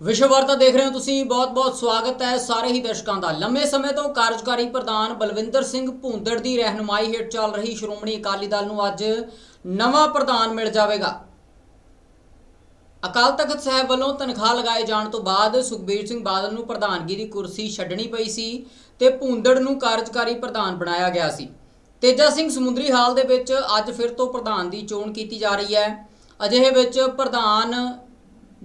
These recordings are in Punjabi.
ਵਿਸ਼ਵ ਵਾਰਤਾ ਦੇਖ ਰਹੇ ਹੋ ਤੁਸੀਂ। ਬਹੁਤ-ਬਹੁਤ ਸਵਾਗਤ ਹੈ ਸਾਰੇ ਹੀ ਦਰਸ਼ਕਾਂ ਦਾ। ਲੰਮੇ ਸਮੇਂ ਤੋਂ ਕਾਰਜਕਾਰੀ ਪ੍ਰਧਾਨ ਬਲਵਿੰਦਰ ਸਿੰਘ ਭੂੰਦੜ ਦੀ ਰਹਿਨੁਮਾਈ ਹੇਠ ਚੱਲ ਰਹੀ ਸ਼੍ਰੋਮਣੀ ਅਕਾਲੀ ਦਲ ਨੂੰ ਅੱਜ ਨਵਾਂ ਪ੍ਰਧਾਨ ਮਿਲ ਜਾਵੇਗਾ। ਅਕਾਲ ਤਖਤ ਸਾਹਿਬ ਵੱਲੋਂ ਤਨਖਾਹ ਲਗਾਏ ਜਾਣ ਤੋਂ ਬਾਅਦ ਸੁਖਬੀਰ ਸਿੰਘ ਬਾਦਲ ਨੂੰ ਪ੍ਰਧਾਨਗੀ ਦੀ ਕੁਰਸੀ ਛੱਡਣੀ ਪਈ ਸੀ ਤੇ ਭੂੰਦੜ ਨੂੰ ਕਾਰਜਕਾਰੀ ਪ੍ਰਧਾਨ ਬਣਾਇਆ ਗਿਆ ਸੀ। ਤੇਜਾ ਸਿੰਘ ਸਮੁੰਦਰੀ ਹਾਲ ਦੇ ਵਿੱਚ ਅੱਜ ਫਿਰ ਤੋਂ ਪ੍ਰਧਾਨ ਦੀ ਚੋਣ ਕੀਤੀ ਜਾ ਰਹੀ ਹੈ। ਅਜਿਹੇ ਵਿੱਚ ਪ੍ਰਧਾਨ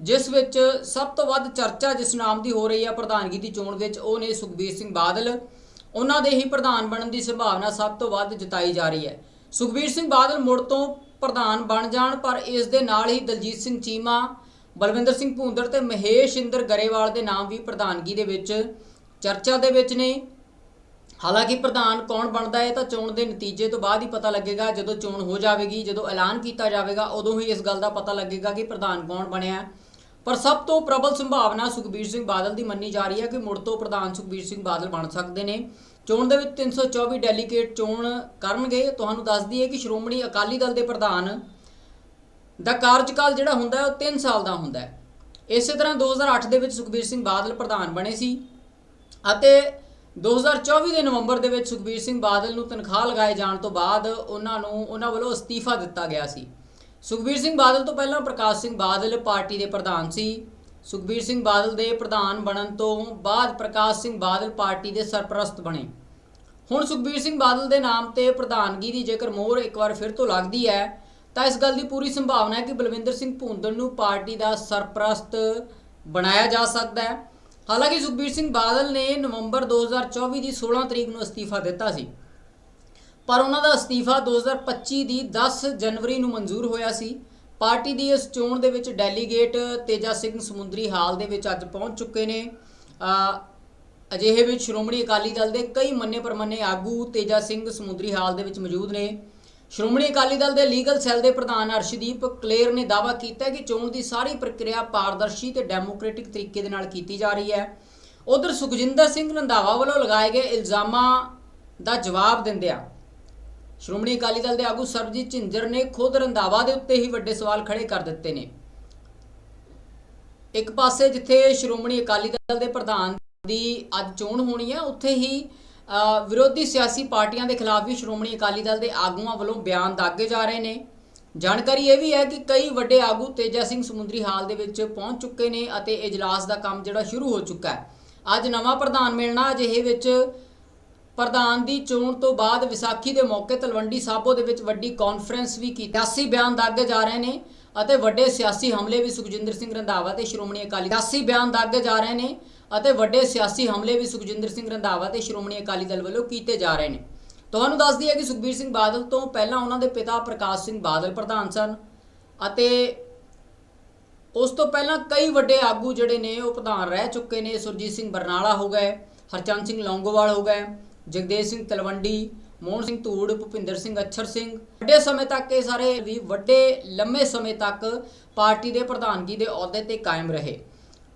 ਜਿਸ ਵਿੱਚ ਸਭ ਤੋਂ ਵੱਧ ਚਰਚਾ ਜਿਸ ਨਾਮ ਦੀ ਹੋ ਰਹੀ ਹੈ ਪ੍ਰਧਾਨਗੀ ਦੀ ਚੋਣ ਵਿੱਚ, ਉਹ ਨੇ ਸੁਖਬੀਰ ਸਿੰਘ ਬਾਦਲ। ਉਹਨਾਂ ਦੇ ਹੀ ਪ੍ਰਧਾਨ ਬਣਨ ਦੀ ਸੰਭਾਵਨਾ ਸਭ ਤੋਂ ਵੱਧ ਜਤਾਈ ਜਾ ਰਹੀ ਹੈ। ਸੁਖਬੀਰ ਸਿੰਘ ਬਾਦਲ ਮੁੜ ਤੋਂ ਪ੍ਰਧਾਨ ਬਣ ਜਾਣ, ਪਰ ਇਸ ਦੇ ਨਾਲ ਹੀ ਦਲਜੀਤ ਸਿੰਘ ਚੀਮਾ, ਬਲਵਿੰਦਰ ਸਿੰਘ ਭੂੰਦੜ ਤੇ ਮਹੇਸ਼ ਇੰਦਰ ਗਰੇਵਾਲ ਦੇ ਨਾਮ ਵੀ ਪ੍ਰਧਾਨਗੀ ਦੇ ਵਿੱਚ ਚਰਚਾ ਦੇ ਵਿੱਚ ਨੇ। ਹਾਲਾਂਕਿ ਪ੍ਰਧਾਨ ਕੌਣ ਬਣਦਾ ਹੈ, ਤਾਂ ਚੋਣ ਦੇ ਨਤੀਜੇ ਤੋਂ ਬਾਅਦ ਹੀ ਪਤਾ ਲੱਗੇਗਾ। ਜਦੋਂ ਚੋਣ ਹੋ ਜਾਵੇਗੀ, ਜਦੋਂ ਐਲਾਨ ਕੀਤਾ ਜਾਵੇਗਾ, ਉਦੋਂ ਹੀ ਇਸ ਗੱਲ ਦਾ ਪਤਾ ਲੱਗੇਗਾ ਕਿ ਪ੍ਰਧਾਨ ਕੌਣ ਬਣਿਆ। ਪਰ ਸਭ ਤੋਂ ਪ੍ਰਬਲ ਸੰਭਾਵਨਾ ਸੁਖਬੀਰ ਸਿੰਘ ਬਾਦਲ ਦੀ ਮੰਨੀ ਜਾ ਰਹੀ ਹੈ ਕਿ ਮੁੜ ਤੋਂ ਪ੍ਰਧਾਨ ਸੁਖਬੀਰ ਸਿੰਘ ਬਾਦਲ ਬਣ ਸਕਦੇ ਨੇ। ਚੋਣ ਦੇ ਵਿੱਚ 324 ਡੈਲੀਗੇਟ ਚੋਣ ਕਰਨਗੇ। ਤੁਹਾਨੂੰ ਦੱਸ ਦਈਏ ਕਿ ਸ਼੍ਰੋਮਣੀ ਅਕਾਲੀ ਦਲ ਦੇ ਪ੍ਰਧਾਨ ਦਾ ਕਾਰਜਕਾਲ ਜਿਹੜਾ ਹੁੰਦਾ ਹੈ, ਉਹ 3 ਸਾਲ ਦਾ ਹੁੰਦਾ ਹੈ। ਇਸੇ ਤਰ੍ਹਾਂ 2008 ਦੇ ਵਿੱਚ ਸੁਖਬੀਰ ਸਿੰਘ ਬਾਦਲ ਪ੍ਰਧਾਨ ਬਣੇ ਸੀ ਅਤੇ 2024 ਦੇ ਨਵੰਬਰ ਦੇ ਵਿੱਚ ਸੁਖਬੀਰ ਸਿੰਘ ਬਾਦਲ ਨੂੰ ਤਨਖਾਹ ਲਗਾਏ ਜਾਣ ਤੋਂ ਬਾਅਦ ਉਹਨਾਂ ਨੂੰ, ਉਹਨਾਂ ਵੱਲੋਂ ਅਸਤੀਫਾ ਦਿੱਤਾ ਗਿਆ ਸੀ। ਸੁਖਬੀਰ ਸਿੰਘ ਬਾਦਲ ਤੋਂ ਪਹਿਲਾਂ ਪ੍ਰਕਾਸ਼ ਸਿੰਘ ਬਾਦਲ ਪਾਰਟੀ ਦੇ ਪ੍ਰਧਾਨ ਸੀ। ਸੁਖਬੀਰ ਸਿੰਘ ਬਾਦਲ ਦੇ ਪ੍ਰਧਾਨ ਬਣਨ ਤੋਂ ਬਾਅਦ ਪ੍ਰਕਾਸ਼ ਸਿੰਘ ਬਾਦਲ ਪਾਰਟੀ ਦੇ ਸਰਪ੍ਰਸਤ ਬਣੇ। ਹੁਣ ਸੁਖਬੀਰ ਸਿੰਘ ਬਾਦਲ ਦੇ ਨਾਮ ਤੇ ਪ੍ਰਧਾਨਗੀ ਦੀ ਜੇਕਰ ਮੋਹਰ ਇੱਕ ਵਾਰ ਫਿਰ ਤੋਂ ਲੱਗਦੀ ਹੈ, ਤਾਂ ਇਸ ਗੱਲ ਦੀ ਪੂਰੀ ਸੰਭਾਵਨਾ ਹੈ ਕਿ ਬਲਵਿੰਦਰ ਸਿੰਘ ਭੂੰਦੜ ਨੂੰ ਪਾਰਟੀ ਦਾ ਸਰਪ੍ਰਸਤ ਬਣਾਇਆ ਜਾ ਸਕਦਾ ਹੈ। ਹਾਲਾਂਕਿ ਸੁਖਬੀਰ ਸਿੰਘ ਬਾਦਲ ਨੇ ਨਵੰਬਰ 2024 ਦੀ 16 ਤਰੀਕ ਨੂੰ ਅਸਤੀਫਾ ਦਿੱਤਾ ਸੀ। ਪਰ ਉਹਨਾਂ ਦਾ ਅਸਤੀਫਾ 2025 ਦੀ 10 ਜਨਵਰੀ ਨੂੰ ਮਨਜ਼ੂਰ ਹੋਇਆ ਸੀ। ਪਾਰਟੀ ਦੀ ਇਸ ਚੋਣ ਦੇ ਵਿੱਚ ਡੈਲੀਗੇਟ ਤੇਜਾ ਸਿੰਘ ਸਮੁੰਦਰੀ ਹਾਲ ਦੇ ਵਿੱਚ ਅੱਜ ਪਹੁੰਚ ਚੁੱਕੇ ਨੇ। ਅਜਿਹੇ ਵਿੱਚ ਸ਼੍ਰੋਮਣੀ ਅਕਾਲੀ ਦਲ ਦੇ ਕਈ ਮੰਨੇ ਪਰਮੰਨੇ ਆਗੂ ਤੇਜਾ ਸਿੰਘ ਸਮੁੰਦਰੀ ਹਾਲ ਦੇ ਵਿੱਚ ਮੌਜੂਦ ਨੇ। ਸ਼੍ਰੋਮਣੀ ਅਕਾਲੀ ਦਲ ਦੇ ਲੀਗਲ ਸੈੱਲ ਦੇ ਪ੍ਰਧਾਨ ਅਰਸ਼ਦੀਪ ਕਲੇਰ ਨੇ ਦਾਅਵਾ ਕੀਤਾ ਕਿ ਚੋਣ ਦੀ ਸਾਰੀ ਪ੍ਰਕਿਰਿਆ ਪਾਰਦਰਸ਼ੀ ਤੇ ਡੈਮੋਕ੍ਰੈਟਿਕ ਤਰੀਕੇ ਦੇ ਨਾਲ ਕੀਤੀ ਜਾ ਰਹੀ ਹੈ। ਉਧਰ ਸੁਖਜਿੰਦਰ ਸਿੰਘ ਰੰਧਾਵਾ ਵੱਲੋਂ ਲਗਾਏ ਗਏ ਇਲਜ਼ਾਮਾਂ ਦਾ ਜਵਾਬ ਦਿੰਦਿਆਂ ਸ਼੍ਰੋਮਣੀ ਅਕਾਲੀ ਦਲ ਦੇ ਆਗੂ ਸਰਬਜੀਤ ਝਿੰਜਰ ਨੇ ਖੁਦ ਰੰਧਾਵਾ ਦੇ ਉੱਤੇ ਹੀ ਵੱਡੇ ਸਵਾਲ ਖੜੇ ਕਰ ਦਿੱਤੇ ਨੇ। ਇੱਕ ਪਾਸੇ ਜਿੱਥੇ ਸ਼੍ਰੋਮਣੀ ਅਕਾਲੀ ਦਲ ਦੇ ਪ੍ਰਧਾਨ ਦੀ ਅੱਜ ਚੋਣ ਹੋਣੀ ਹੈ ਉੱਥੇ ਹੀ ਵਿਰੋਧੀ ਸਿਆਸੀ ਪਾਰਟੀਆਂ ਦੇ ਖਿਲਾਫ ਵੀ ਸ਼੍ਰੋਮਣੀ ਅਕਾਲੀ ਦਲ ਦੇ ਆਗੂਆਂ ਵੱਲੋਂ ਬਿਆਨ ਦਾਗੇ ਜਾ ਰਹੇ ਨੇ। ਜਾਣਕਾਰੀ ਇਹ ਵੀ ਹੈ ਕਿ ਕਈ ਵੱਡੇ ਆਗੂ ਤੇਜਾ ਸਿੰਘ ਸਮੁੰਦਰੀ ਹਾਲ ਦੇ ਵਿੱਚ ਪਹੁੰਚ ਚੁੱਕੇ ਨੇ ਅਤੇ ਇਜਲਾਸ ਦਾ ਕੰਮ ਜਿਹੜਾ ਸ਼ੁਰੂ ਹੋ ਚੁੱਕਾ ਹੈ। ਅੱਜ ਨਵਾਂ ਪ੍ਰਧਾਨ ਮਿਲਣਾ ਅਜਿਹੇ ਵਿੱਚ ਪ੍ਰਧਾਨ ਦੀ ਚੋਣ ਤੋਂ ਬਾਅਦ ਵਿਸਾਖੀ ਦੇ ਮੌਕੇ ਤਲਵੰਡੀ ਸਾਬੋ ਦੇ ਵਿੱਚ ਵੱਡੀ ਕਾਨਫਰੰਸ ਵੀ ਕੀਤੀ। ਸਿਆਸੀ ਬਿਆਨ ਦਾਗੇ ਜਾ ਰਹੇ ਨੇ ਅਤੇ ਵੱਡੇ ਸਿਆਸੀ ਹਮਲੇ ਵੀ ਸੁਖਜਿੰਦਰ ਸਿੰਘ ਰੰਧਾਵਾ ਤੇ ਸ਼੍ਰੋਮਣੀ ਅਕਾਲੀ ਸਿਆਸੀ ਬਿਆਨ ਦਾਗੇ ਜਾ ਰਹੇ ਨੇ ਅਤੇ ਵੱਡੇ ਸਿਆਸੀ ਹਮਲੇ ਵੀ ਸੁਖਜਿੰਦਰ ਸਿੰਘ ਰੰਧਾਵਾ ਤੇ ਸ਼੍ਰੋਮਣੀ ਅਕਾਲੀ ਦਲ ਵੱਲੋਂ ਕੀਤੇ ਜਾ ਰਹੇ ਨੇ। ਤੁਹਾਨੂੰ ਦੱਸ ਦਈਏ ਕਿ ਸੁਖਬੀਰ ਸਿੰਘ ਬਾਦਲ ਤੋਂ ਪਹਿਲਾਂ ਉਹਨਾਂ ਦੇ ਪਿਤਾ ਪ੍ਰਕਾਸ਼ ਸਿੰਘ ਬਾਦਲ ਪ੍ਰਧਾਨ ਸਨ ਅਤੇ ਉਸ ਤੋਂ ਪਹਿਲਾਂ ਕਈ ਵੱਡੇ ਆਗੂ ਜਿਹੜੇ ਨੇ ਉਹ ਪ੍ਰਧਾਨ ਰਹਿ ਚੁੱਕੇ ਨੇ। ਸੁਰਜੀਤ ਸਿੰਘ ਬਰਨਾਲਾ ਹੋ ਗਏ, ਹਰਚੰਦ ਸਿੰਘ ਲੌਂਗੋਵਾਲ ਹੋ ਗਏ। ਜਗਦੇਵ ਸਿੰਘ ਤਲਵੰਡੀ, ਮੋਹਨ ਸਿੰਘ ਧੂੜ, ਭੁਪਿੰਦਰ ਸਿੰਘ ਅੱਛਰ ਸਿੰਘ। ਵੱਡੇ ਸਮੇਂ ਤੱਕ ਇਹ ਸਾਰੇ ਵੀ ਵੱਡੇ, ਲੰਮੇ ਸਮੇਂ ਤੱਕ ਪਾਰਟੀ ਦੇ ਪ੍ਰਧਾਨਗੀ ਦੇ ਅਹੁਦੇ ਤੇ ਕਾਇਮ ਰਹੇ।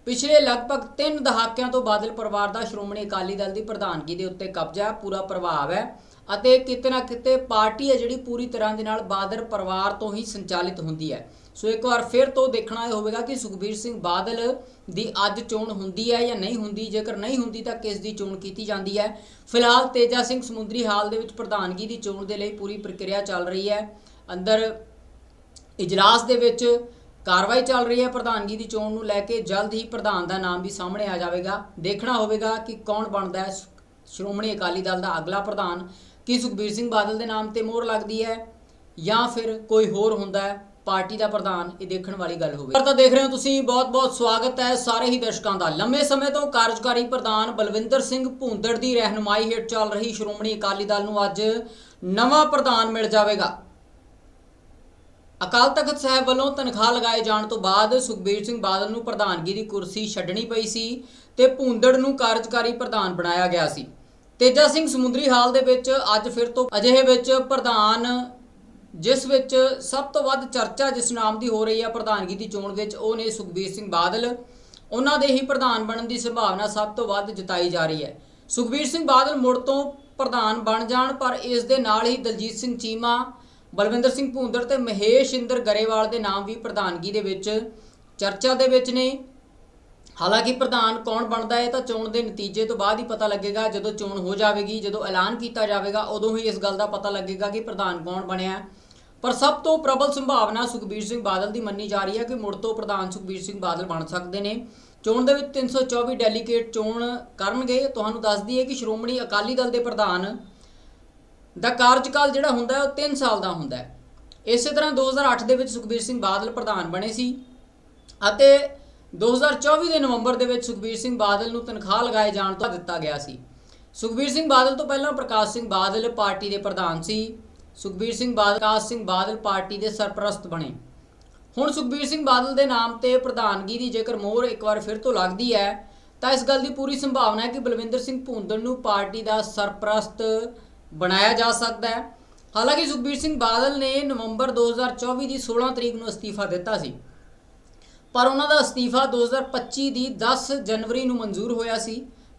ਪਿਛਲੇ ਲਗਭਗ 3 ਦਹਾਕਿਆਂ ਤੋਂ ਬਾਦਲ ਪਰਿਵਾਰ ਦਾ ਸ਼੍ਰੋਮਣੀ ਅਕਾਲੀ ਦਲ ਦੀ ਪ੍ਰਧਾਨਗੀ ਦੇ ਉੱਤੇ ਕਬਜ਼ਾ ਹੈ, ਪੂਰਾ ਪ੍ਰਭਾਵ ਹੈ ਅਤੇ ਕਿਤੇ ਨਾ ਕਿਤੇ ਪਾਰਟੀ ਹੈ ਜਿਹੜੀ ਪੂਰੀ ਤਰ੍ਹਾਂ ਦੇ ਨਾਲ ਬਾਦਲ ਪਰਿਵਾਰ ਤੋਂ ਹੀ ਸੰਚਾਲਿਤ ਹੁੰਦੀ ਹੈ। ਸੋ ਇੱਕ ਵਾਰ ਫਿਰ ਤੋਂ ਦੇਖਣਾ ਇਹ ਹੋਵੇਗਾ ਕਿ ਸੁਖਬੀਰ ਸਿੰਘ ਬਾਦਲ ਦੀ ਅੱਜ ਚੋਣ ਹੁੰਦੀ ਹੈ ਜਾਂ ਨਹੀਂ ਹੁੰਦੀ। ਜੇਕਰ ਨਹੀਂ ਹੁੰਦੀ ਤਾਂ ਕਿਸ ਦੀ ਚੋਣ ਕੀਤੀ ਜਾਂਦੀ ਹੈ? ਫਿਲਹਾਲ ਤੇਜਾ ਸਿੰਘ ਸਮੁੰਦਰੀ ਹਾਲ ਦੇ ਵਿੱਚ ਪ੍ਰਧਾਨਗੀ ਦੀ ਚੋਣ ਦੇ ਲਈ ਪੂਰੀ ਪ੍ਰਕਿਰਿਆ ਚੱਲ ਰਹੀ ਹੈ। ਅੰਦਰ ਇਜਲਾਸ ਦੇ ਵਿੱਚ ਕਾਰਵਾਈ ਚੱਲ ਰਹੀ ਹੈ। ਪ੍ਰਧਾਨਗੀ ਦੀ ਚੋਣ ਨੂੰ ਲੈ ਕੇ ਜਲਦ ਹੀ ਪ੍ਰਧਾਨ ਦਾ ਨਾਮ ਵੀ ਸਾਹਮਣੇ ਆ ਜਾਵੇਗਾ। ਦੇਖਣਾ ਹੋਵੇਗਾ ਕਿ ਕੌਣ ਬਣਦਾ ਹੈ। ਸ਼੍ਰੋਮਣੀ ਅਕਾਲੀ ਦਲ ਦਾ ਅਗਲਾ ਪ੍ਰਧਾਨ ਕੀ ਸੁਖਬੀਰ ਸਿੰਘ ਬਾਦਲ ਦੇ ਨਾਮ ਤੇ ਮੋਹਰ ਲੱਗਦੀ ਹੈ ਜਾਂ ਫਿਰ ਕੋਈ ਹੋਰ ਹੁੰਦਾ ਹੈ? ਪਾਰਟੀ ਦਾ ਪ੍ਰਧਾਨ ਇਹ ਦੇਖਣ ਵਾਲੀ ਗੱਲ ਹੋਵੇ। ਤਾਂ ਦੇਖ ਰਹੇ ਹੋ ਤੁਸੀਂ ਬਹੁਤ-ਬਹੁਤ ਸਵਾਗਤ ਹੈ ਸਾਰੇ ਹੀ ਦਰਸ਼ਕਾਂ ਦਾ। ਲੰਮੇ ਸਮੇਂ ਤੋਂ ਕਾਰਜਕਾਰੀ ਪ੍ਰਧਾਨ ਬਲਵਿੰਦਰ ਸਿੰਘ ਭੂੰਦੜ ਦੀ ਰਹਿਨੁਮਾਈ ਹੇਠ ਚੱਲ ਰਹੀ ਸ਼੍ਰੋਮਣੀ ਅਕਾਲੀ ਦਲ ਨੂੰ ਅੱਜ ਨਵਾਂ ਪ੍ਰਧਾਨ ਮਿਲ ਜਾਵੇਗਾ। ਅਕਾਲ ਤਖਤ ਸਾਹਿਬ ਵੱਲੋਂ ਤਨਖਾਹ ਲਗਾਏ ਜਾਣ ਤੋਂ ਬਾਅਦ ਸੁਖਬੀਰ ਸਿੰਘ ਬਾਦਲ ਨੂੰ ਪ੍ਰਧਾਨਗੀ ਦੀ ਕੁਰਸੀ ਛੱਡਣੀ ਪਈ ਸੀ ਤੇ ਭੂੰਦੜ ਨੂੰ ਕਾਰਜਕਾਰੀ ਪ੍ਰਧਾਨ ਬਣਾਇਆ ਗਿਆ ਸੀ। ਤੇਜਾ ਸਿੰਘ ਸਮੁੰਦਰੀ ਹਾਲ ਦੇ ਵਿੱਚ ਅੱਜ ਫਿਰ ਤੋਂ ਅਜਿਹੇ ਵਿੱਚ ਪ੍ਰਧਾਨ ਜਿਸ ਵਿੱਚ ਸਭ ਤੋਂ ਵੱਧ ਚਰਚਾ ਜਿਸ ਨਾਮ ਦੀ ਹੋ ਰਹੀ ਹੈ ਪ੍ਰਧਾਨਗੀ ਦੀ ਚੋਣ ਵਿੱਚ, ਉਹ ਨੇ ਸੁਖਬੀਰ ਸਿੰਘ ਬਾਦਲ। ਉਹਨਾਂ ਦੇ ਹੀ ਪ੍ਰਧਾਨ ਬਣਨ ਦੀ ਸੰਭਾਵਨਾ ਸਭ ਤੋਂ ਵੱਧ ਜਤਾਈ ਜਾ ਰਹੀ ਹੈ। ਸੁਖਬੀਰ ਸਿੰਘ ਬਾਦਲ ਮੁੜ ਤੋਂ ਪ੍ਰਧਾਨ ਬਣ ਜਾਣ, ਪਰ ਇਸ ਦੇ ਨਾਲ ਹੀ ਦਲਜੀਤ ਸਿੰਘ ਚੀਮਾ, ਬਲਵਿੰਦਰ ਸਿੰਘ ਭੂੰਦੜ ਤੇ ਮਹੇਸ਼ ਇੰਦਰ ਗਰੇਵਾਲ ਦੇ ਨਾਮ ਵੀ ਪ੍ਰਧਾਨਗੀ ਦੇ ਵਿੱਚ ਚਰਚਾ ਦੇ ਵਿੱਚ ਨੇ। ਹਾਲਾਂਕਿ ਪ੍ਰਧਾਨ ਕੌਣ ਬਣਦਾ ਹੈ ਤਾਂ ਚੋਣ ਦੇ ਨਤੀਜੇ ਤੋਂ ਬਾਅਦ ਹੀ ਪਤਾ ਲੱਗੇਗਾ। ਜਦੋਂ ਚੋਣ ਹੋ ਜਾਵੇਗੀ, ਜਦੋਂ ਐਲਾਨ ਕੀਤਾ ਜਾਵੇਗਾ, ਉਦੋਂ ਹੀ ਇਸ ਗੱਲ ਦਾ ਪਤਾ ਲੱਗੇਗਾ ਕਿ ਪ੍ਰਧਾਨ ਕੌਣ ਬਣਿਆ। ਪਰ ਸਭ ਤੋਂ ਪ੍ਰਬਲ ਸੰਭਾਵਨਾ ਸੁਖਬੀਰ ਸਿੰਘ ਬਾਦਲ ਦੀ ਮੰਨੀ ਜਾ ਰਹੀ ਹੈ ਕਿ ਮੁੜ ਤੋਂ ਪ੍ਰਧਾਨ ਸੁਖਬੀਰ ਸਿੰਘ ਬਾਦਲ ਬਣ ਸਕਦੇ ਨੇ। ਚੋਣ ਦੇ ਵਿੱਚ 324 ਡੈਲੀਗੇਟ ਚੋਣ ਕਰਨਗੇ। ਤੁਹਾਨੂੰ ਦੱਸ ਦਈਏ ਕਿ ਸ਼੍ਰੋਮਣੀ ਅਕਾਲੀ ਦਲ ਦੇ ਪ੍ਰਧਾਨ ਦਾ ਕਾਰਜਕਾਲ ਜਿਹੜਾ ਹੁੰਦਾ ਹੈ, ਉਹ 3 ਸਾਲ ਦਾ ਹੁੰਦਾ ਹੈ। ਇਸੇ ਤਰ੍ਹਾਂ 2008 ਦੇ ਵਿੱਚ ਸੁਖਬੀਰ ਸਿੰਘ ਬਾਦਲ ਪ੍ਰਧਾਨ ਬਣੇ ਸੀ ਅਤੇ 2024 ਦੇ ਨਵੰਬਰ ਦੇ ਵਿੱਚ ਸੁਖਬੀਰ ਸਿੰਘ ਬਾਦਲ ਨੂੰ ਤਨਖਾਹ ਲਗਾਏ ਜਾਣ ਤੋਂ ਦਿੱਤਾ ਗਿਆ ਸੀ। ਸੁਖਬੀਰ ਸਿੰਘ ਬਾਦਲ ਤੋਂ ਪਹਿਲਾਂ ਪ੍ਰਕਾਸ਼ ਸਿੰਘ ਬਾਦਲ ਪਾਰਟੀ ਦੇ ਪ੍ਰਧਾਨ ਸੀ। ਸੁਖਬੀਰ ਸਿੰਘ ਬਾਦਲ ਪ੍ਰਕਾਸ਼ ਸਿੰਘ ਬਾਦਲ ਪਾਰਟੀ ਦੇ ਸਰਪ੍ਰਸਤ ਬਣੇ। ਹੁਣ ਸੁਖਬੀਰ ਸਿੰਘ ਬਾਦਲ ਦੇ ਨਾਮ ਤੇ ਪ੍ਰਧਾਨਗੀ ਦੀ ਜੇਕਰ ਮੋਹਰ ਇੱਕ ਵਾਰ ਫਿਰ ਤੋਂ ਲੱਗਦੀ ਹੈ, ਤਾਂ ਇਸ ਗੱਲ ਦੀ ਪੂਰੀ ਸੰਭਾਵਨਾ ਹੈ ਕਿ ਬਲਵਿੰਦਰ ਸਿੰਘ ਭੂੰਦੜ ਨੂੰ ਪਾਰਟੀ ਦਾ ਸਰਪ੍ਰਸਤ ਬਣਾਇਆ ਜਾ ਸਕਦਾ ਹੈ। ਹਾਲਾਂਕਿ ਸੁਖਬੀਰ ਸਿੰਘ ਬਾਦਲ ਨੇ ਨਵੰਬਰ 2024 ਦੀ 16 ਤਰੀਕ ਨੂੰ ਅਸਤੀਫਾ ਦਿੱਤਾ ਸੀ। ਪਰ ਉਹਨਾਂ ਦਾ ਅਸਤੀਫਾ 2025 ਦੀ 10 ਜਨਵਰੀ ਨੂੰ ਮਨਜ਼ੂਰ ਹੋਇਆ ਸੀ।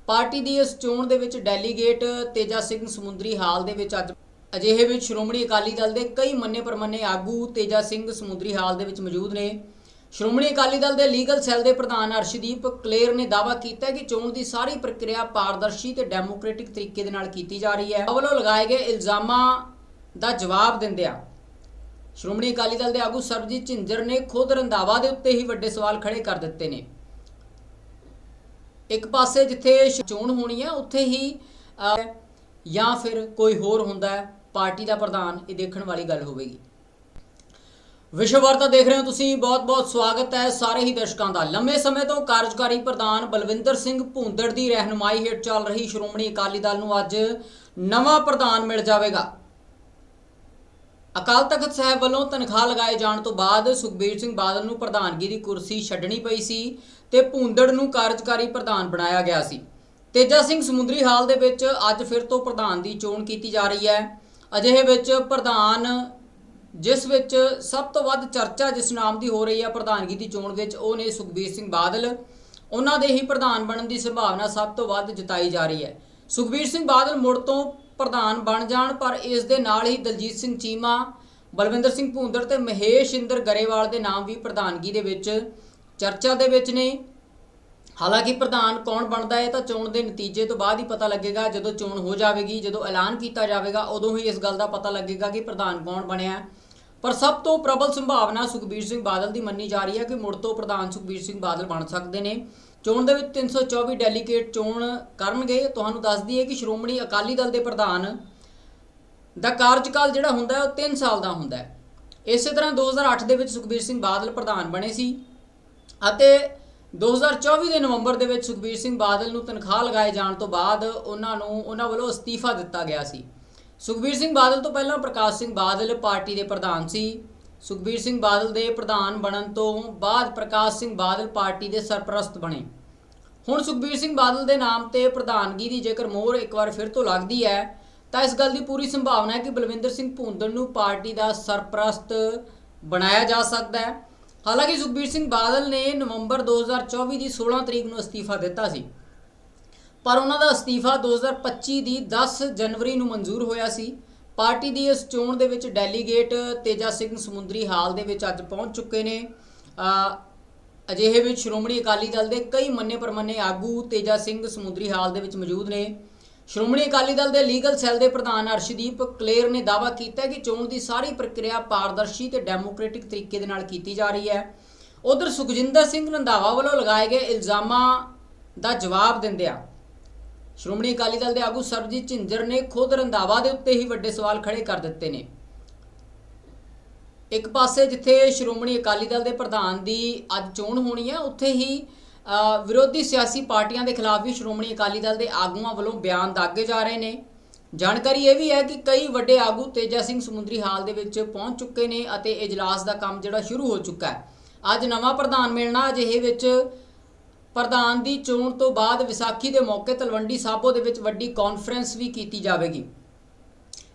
ਪਾਰਟੀ ਦੀ ਇਸ ਚੋਣ ਦੇ ਵਿੱਚ ਡੈਲੀਗੇਟ ਤੇਜਾ ਸਿੰਘ ਸਮੁੰਦਰੀ ਹਾਲ ਦੇ ਵਿੱਚ ਅੱਜ ਅਜਿਹੇ ਵਿੱਚ ਸ਼੍ਰੋਮਣੀ ਅਕਾਲੀ ਦਲ ਦੇ ਕਈ ਮੰਨੇ ਪ੍ਰਮੰਨੇ ਆਗੂ ਤੇਜਾ ਸਿੰਘ ਸਮੁੰਦਰੀ ਹਾਲ ਦੇ ਵਿੱਚ ਮੌਜੂਦ ਨੇ। ਸ਼੍ਰੋਮਣੀ ਅਕਾਲੀ ਦਲ ਦੇ ਲੀਗਲ ਸੈੱਲ ਦੇ ਪ੍ਰਧਾਨ ਅਰਸ਼ਦੀਪ ਕਲੇਰ ਨੇ ਦਾਅਵਾ ਕੀਤਾ ਕਿ ਚੋਣ ਦੀ ਸਾਰੀ ਪ੍ਰਕਿਰਿਆ ਪਾਰਦਰਸ਼ੀ ਤੇ ਡੈਮੋਕ੍ਰੈਟਿਕ ਤਰੀਕੇ ਦੇ ਨਾਲ ਕੀਤੀ ਜਾ ਰਹੀ ਹੈ। ਵੱਲੋਂ ਲਗਾਏ ਗਏ ਇਲਜ਼ਾਮਾਂ ਦਾ ਜਵਾਬ ਦਿੰਦਿਆਂ ਸ਼੍ਰੋਮਣੀ ਅਕਾਲੀ ਦਲ ਦੇ ਆਗੂ ਸਰਬਜੀਤ ਝਿੰਜਰ ਨੇ ਖੁਦ ਰੰਧਾਵਾ ਦੇ ਉੱਤੇ ਹੀ ਵੱਡੇ ਸਵਾਲ ਖੜੇ ਕਰ ਦਿੱਤੇ ਨੇ। ਇੱਕ ਪਾਸੇ ਜਿੱਥੇ ਚੋਣ ਹੋਣੀ ਹੈ, ਉੱਥੇ ਹੀ ਜਾਂ ਫਿਰ ਕੋਈ ਹੋਰ ਹੁੰਦਾ ਹੈ ਪਾਰਟੀ ਦਾ ਪ੍ਰਧਾਨ ਇਹ ਦੇਖਣ ਵਾਲੀ ਗੱਲ ਹੋਵੇਗੀ। ਵਿਸ਼ਵ ਵਾਰਤਾ ਦੇਖ ਰਹੇ ਹੋ ਤੁਸੀਂ, ਬਹੁਤ-ਬਹੁਤ ਸਵਾਗਤ ਹੈ ਸਾਰੇ ਹੀ ਦਰਸ਼ਕਾਂ ਦਾ। ਲੰਮੇ ਸਮੇਂ ਤੋਂ ਕਾਰਜਕਾਰੀ ਪ੍ਰਧਾਨ ਬਲਵਿੰਦਰ ਸਿੰਘ ਭੂੰਦੜ ਦੀ ਰਹਿਨੁਮਾਈ ਹੇਠ ਚੱਲ ਰਹੀ ਸ਼੍ਰੋਮਣੀ ਅਕਾਲੀ ਦਲ ਨੂੰ ਅੱਜ ਨਵਾਂ ਪ੍ਰਧਾਨ ਮਿਲ ਜਾਵੇਗਾ। ਅਕਾਲ ਤਖਤ ਸਾਹਿਬ ਵੱਲੋਂ ਤਨਖਾਹ ਲਗਾਏ ਜਾਣ ਤੋਂ ਬਾਅਦ ਸੁਖਬੀਰ ਸਿੰਘ ਬਾਦਲ ਨੂੰ ਪ੍ਰਧਾਨਗੀ ਦੀ ਕੁਰਸੀ ਛੱਡਣੀ ਪਈ ਸੀ ਤੇ ਭੂੰਦੜ ਨੂੰ ਕਾਰਜਕਾਰੀ ਪ੍ਰਧਾਨ ਬਣਾਇਆ ਗਿਆ ਸੀ। ਤੇਜਾ ਸਿੰਘ ਸਮੁੰਦਰੀ ਹਾਲ ਦੇ ਵਿੱਚ ਅੱਜ ਫਿਰ ਤੋਂ ਪ੍ਰਧਾਨ ਦੀ ਚੋਣ ਕੀਤੀ ਜਾ ਰਹੀ ਹੈ। ਅਜਿਹੇ ਵਿੱਚ ਪ੍ਰਧਾਨ, ਜਿਸ ਵਿੱਚ ਸਭ ਤੋਂ ਵੱਧ ਚਰਚਾ ਜਿਸ ਨਾਮ ਦੀ ਹੋ ਰਹੀ ਹੈ ਪ੍ਰਧਾਨਗੀ ਦੀ ਚੋਣ ਵਿੱਚ, ਉਹ ਨੇ ਸੁਖਬੀਰ ਸਿੰਘ ਬਾਦਲ। ਉਹਨਾਂ ਦੇ ਹੀ ਪ੍ਰਧਾਨ ਬਣਨ ਦੀ ਸੰਭਾਵਨਾ ਸਭ ਤੋਂ ਵੱਧ ਜਤਾਈ ਜਾ ਰਹੀ ਹੈ। ਸੁਖਬੀਰ ਸਿੰਘ ਬਾਦਲ ਮੁੜ ਤੋਂ ਪ੍ਰਧਾਨ ਬਣ ਜਾਣ, ਪਰ ਇਸ ਦੇ ਨਾਲ ਹੀ ਦਲਜੀਤ ਸਿੰਘ ਚੀਮਾ, ਬਲਵਿੰਦਰ ਸਿੰਘ ਭੂੰਦੜ ਤੇ ਮਹੇਸ਼ ਇੰਦਰ ਗਰੇਵਾਲ ਦੇ ਨਾਮ ਵੀ ਪ੍ਰਧਾਨਗੀ ਦੇ ਵਿੱਚ ਚਰਚਾ ਦੇ ਵਿੱਚ ਨੇ। ਹਾਲਾਂਕਿ ਪ੍ਰਧਾਨ ਕੌਣ ਬਣਦਾ ਹੈ ਤਾਂ ਚੋਣ ਦੇ ਨਤੀਜੇ ਤੋਂ ਬਾਅਦ ਹੀ ਪਤਾ ਲੱਗੇਗਾ। ਜਦੋਂ ਚੋਣ ਹੋ ਜਾਵੇਗੀ, ਜਦੋਂ ਐਲਾਨ ਕੀਤਾ ਜਾਵੇਗਾ, ਉਦੋਂ ਹੀ ਇਸ ਗੱਲ ਦਾ ਪਤਾ ਲੱਗੇਗਾ ਕਿ ਪ੍ਰਧਾਨ ਕੌਣ ਬਣਿਆ ਪਰ ਸਭ ਤੋਂ ਪ੍ਰਬਲ ਸੰਭਾਵਨਾ ਸੁਖਬੀਰ ਸਿੰਘ ਬਾਦਲ ਦੀ ਮੰਨੀ ਜਾ ਰਹੀ ਹੈ ਕਿ ਮੁੜ ਤੋਂ ਪ੍ਰਧਾਨ ਸੁਖਬੀਰ ਸਿੰਘ ਬਾਦਲ ਬਣ ਸਕਦੇ ਨੇ। ਚੋਣ ਦੇ ਵਿੱਚ 324 ਡੈਲੀਗੇਟ ਚੋਣ ਕਰਨਗੇ। ਤੁਹਾਨੂੰ ਦੱਸ ਦਈਏ ਕਿ ਸ਼੍ਰੋਮਣੀ ਅਕਾਲੀ ਦਲ ਦੇ ਪ੍ਰਧਾਨ ਦਾ ਕਾਰਜਕਾਲ ਜਿਹੜਾ ਹੁੰਦਾ ਹੈ, ਉਹ 3 ਸਾਲ ਦਾ ਹੁੰਦਾ ਹੈ। ਇਸੇ ਤਰ੍ਹਾਂ 2008 ਦੇ ਵਿੱਚ ਸੁਖਬੀਰ ਸਿੰਘ ਬਾਦਲ ਪ੍ਰਧਾਨ ਬਣੇ ਸੀ ਅਤੇ 2024 ਦੇ ਨਵੰਬਰ ਦੇ ਵਿੱਚ ਸੁਖਬੀਰ ਸਿੰਘ ਬਾਦਲ ਨੂੰ ਤਨਖਾਹ ਲਗਾਏ ਜਾਣ ਤੋਂ ਬਾਅਦ ਉਹਨਾਂ ਨੂੰ, ਉਹਨਾਂ ਵੱਲੋਂ ਅਸਤੀਫਾ ਦਿੱਤਾ ਗਿਆ ਸੀ। ਸੁਖਬੀਰ ਸਿੰਘ ਬਾਦਲ ਤੋਂ ਪਹਿਲਾਂ ਪ੍ਰਕਾਸ਼ ਸਿੰਘ ਬਾਦਲ ਪਾਰਟੀ ਦੇ ਪ੍ਰਧਾਨ ਸੀ। ਸੁਖਬੀਰ ਸਿੰਘ ਬਾਦਲ ਦੇ ਪ੍ਰਧਾਨ ਬਣਨ ਤੋਂ ਬਾਅਦ ਪ੍ਰਕਾਸ਼ ਸਿੰਘ ਬਾਦਲ ਪਾਰਟੀ ਦੇ ਸਰਪ੍ਰਸਤ ਬਣੇ। ਹੁਣ ਸੁਖਬੀਰ ਸਿੰਘ ਬਾਦਲ ਦੇ ਨਾਮ ਤੇ ਪ੍ਰਧਾਨਗੀ ਦੀ ਜੇਕਰ ਮੋਹਰ ਇੱਕ ਵਾਰ ਫਿਰ ਤੋਂ ਲੱਗਦੀ ਹੈ, ਤਾਂ ਇਸ ਗੱਲ ਦੀ ਪੂਰੀ ਸੰਭਾਵਨਾ ਹੈ ਕਿ ਬਲਵਿੰਦਰ ਸਿੰਘ ਭੂੰਦੜ ਨੂੰ ਪਾਰਟੀ ਦਾ ਸਰਪ੍ਰਸਤ ਬਣਾਇਆ ਜਾ ਸਕਦਾ ਹੈ। ਹਾਲਾਂਕਿ ਸੁਖਬੀਰ ਸਿੰਘ ਬਾਦਲ ਨੇ ਨਵੰਬਰ 2024 ਦੀ 16 ਤਰੀਕ ਨੂੰ ਅਸਤੀਫਾ ਦਿੱਤਾ ਸੀ। ਪਰ ਉਹਨਾਂ ਦਾ ਅਸਤੀਫਾ 2025 ਦੀ 10 ਜਨਵਰੀ ਨੂੰ ਮਨਜ਼ੂਰ ਹੋਇਆ ਸੀ। ਪਾਰਟੀ ਦੀ ਇਸ ਚੋਣ ਦੇ ਵਿੱਚ ਡੈਲੀਗੇਟ ਤੇਜਾ ਸਿੰਘ ਸਮੁੰਦਰੀ ਹਾਲ ਦੇ ਵਿੱਚ ਅੱਜ ਪਹੁੰਚ ਚੁੱਕੇ ਨੇ। ਅਜਿਹੇ ਵਿੱਚ ਸ਼੍ਰੋਮਣੀ ਅਕਾਲੀ ਦਲ ਦੇ ਕਈ ਮੰਨੇ ਪ੍ਰਮੰਨੇ ਆਗੂ ਤੇਜਾ ਸਿੰਘ ਸਮੁੰਦਰੀ ਹਾਲ ਦੇ ਵਿੱਚ ਮੌਜੂਦ ਨੇ। ਸ਼੍ਰੋਮਣੀ ਅਕਾਲੀ ਦਲ ਦੇ ਲੀਗਲ ਸੈੱਲ ਦੇ ਪ੍ਰਧਾਨ ਅਰਸ਼ਦੀਪ ਕਲੇਰ ਨੇ ਦਾਅਵਾ ਕੀਤਾ ਕਿ ਚੋਣ ਦੀ ਸਾਰੀ ਪ੍ਰਕਿਰਿਆ ਪਾਰਦਰਸ਼ੀ ਤੇ ਡੈਮੋਕ੍ਰੈਟਿਕ ਤਰੀਕੇ ਦੇ ਨਾਲ ਕੀਤੀ ਜਾ ਰਹੀ ਹੈ। ਉਧਰ ਸੁਖਜਿੰਦਰ ਸਿੰਘ ਰੰਧਾਵਾ ਵੱਲੋਂ ਲਗਾਏ ਗਏ ਇਲਜ਼ਾਮਾਂ ਦਾ ਜਵਾਬ ਦਿੰਦਿਆਂ ਸ਼੍ਰੋਮਣੀ ਅਕਾਲੀ ਦਲ ਦੇ ਆਗੂ ਸਰਬਜੀਤ ਝਿੰਜਰ ਨੇ ਖੁਦ ਰੰਧਾਵਾ ਦੇ ਉੱਤੇ ਹੀ ਵੱਡੇ ਸਵਾਲ ਖੜੇ ਕਰ ਦਿੱਤੇ ਨੇ। ਇੱਕ ਪਾਸੇ ਜਿੱਥੇ ਸ਼੍ਰੋਮਣੀ ਅਕਾਲੀ ਦਲ ਦੇ ਪ੍ਰਧਾਨ ਦੀ ਅੱਜ ਚੋਣ ਹੋਣੀ ਹੈ, ਉੱਥੇ ਹੀ ਵਿਰੋਧੀ ਸਿਆਸੀ ਪਾਰਟੀਆਂ ਦੇ ਖਿਲਾਫ ਵੀ ਸ਼੍ਰੋਮਣੀ ਅਕਾਲੀ ਦਲ ਦੇ ਆਗੂਆਂ ਵੱਲੋਂ ਬਿਆਨ ਦਾਗੇ ਜਾ ਰਹੇ ਨੇ। ਜਾਣਕਾਰੀ ਇਹ ਵੀ ਹੈ ਕਿ ਕਈ ਵੱਡੇ ਆਗੂ ਤੇਜਾ ਸਿੰਘ ਸਮੁੰਦਰੀ ਹਾਲ ਦੇ ਵਿੱਚ ਪਹੁੰਚ ਚੁੱਕੇ ਨੇ ਅਤੇ ਇਜਲਾਸ ਦਾ ਕੰਮ ਜਿਹੜਾ ਸ਼ੁਰੂ ਹੋ ਚੁੱਕਾ ਹੈ। ਅੱਜ ਨਵਾਂ ਪ੍ਰਧਾਨ ਮਿਲਣਾ ਅਜਿਹੇ ਵਿੱਚ ਪ੍ਰਧਾਨ ਦੀ ਚੋਣ ਤੋਂ ਬਾਅਦ ਵਿਸਾਖੀ ਦੇ ਮੌਕੇ ਤਲਵੰਡੀ ਸਾਬੋ ਦੇ ਵਿੱਚ ਵੱਡੀ ਕਾਨਫਰੰਸ ਵੀ ਕੀਤੀ ਜਾਵੇਗੀ।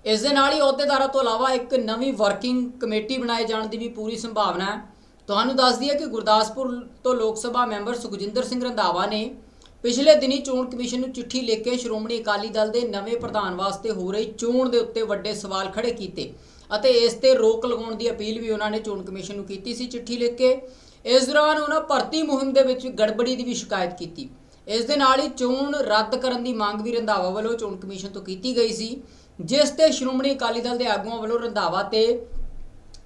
ਇਸ ਦੇ ਨਾਲ ਹੀ ਅਹੁਦੇਦਾਰਾਂ ਤੋਂ ਇਲਾਵਾ ਇੱਕ ਨਵੀਂ ਵਰਕਿੰਗ ਕਮੇਟੀ ਬਣਾਏ ਜਾਣ ਦੀ ਵੀ ਪੂਰੀ ਸੰਭਾਵਨਾ ਹੈ। ਤੁਹਾਨੂੰ ਦੱਸ ਦਈਏ ਕਿ ਗੁਰਦਾਸਪੁਰ ਤੋਂ ਲੋਕ ਸਭਾ ਮੈਂਬਰ ਸੁਖਜਿੰਦਰ ਸਿੰਘ ਰੰਧਾਵਾ ਨੇ ਪਿਛਲੇ ਦਿਨੀ ਚੋਣ ਕਮਿਸ਼ਨ ਨੂੰ ਚਿੱਠੀ ਲਿਖ ਕੇ ਸ਼੍ਰੋਮਣੀ ਅਕਾਲੀ ਦਲ ਦੇ ਨਵੇਂ ਪ੍ਰਧਾਨ ਵਾਸਤੇ ਹੋ ਰਹੀ ਚੋਣ ਦੇ ਉੱਤੇ ਵੱਡੇ ਸਵਾਲ ਖੜੇ ਕੀਤੇ ਅਤੇ ਇਸ ਤੇ ਰੋਕ ਲਗਾਉਣ ਦੀ ਅਪੀਲ ਵੀ ਉਹਨਾਂ ਨੇ ਚੋਣ ਕਮਿਸ਼ਨ ਨੂੰ ਕੀਤੀ ਸੀ ਚਿੱਠੀ ਲਿਖ ਕੇ। ਇਸ ਦੌਰਾਨ ਉਹਨਾਂ ਭਰਤੀ ਮੁਹਿੰਮ ਦੇ ਵਿੱਚ ਗੜਬੜੀ ਦੀ ਵੀ ਸ਼ਿਕਾਇਤ ਕੀਤੀ। ਇਸ ਦੇ ਨਾਲ ਹੀ ਚੋਣ ਰੱਦ ਕਰਨ ਦੀ ਮੰਗ ਵੀ ਰੰਧਾਵਾ ਵੱਲੋਂ ਚੋਣ ਕਮਿਸ਼ਨ ਤੋਂ ਕੀਤੀ ਗਈ ਸੀ, ਜਿਸ ਤੇ ਸ਼੍ਰੋਮਣੀ ਅਕਾਲੀ ਦਲ ਦੇ ਆਗੂਆਂ ਵੱਲੋਂ ਰੰਧਾਵਾ ਤੇ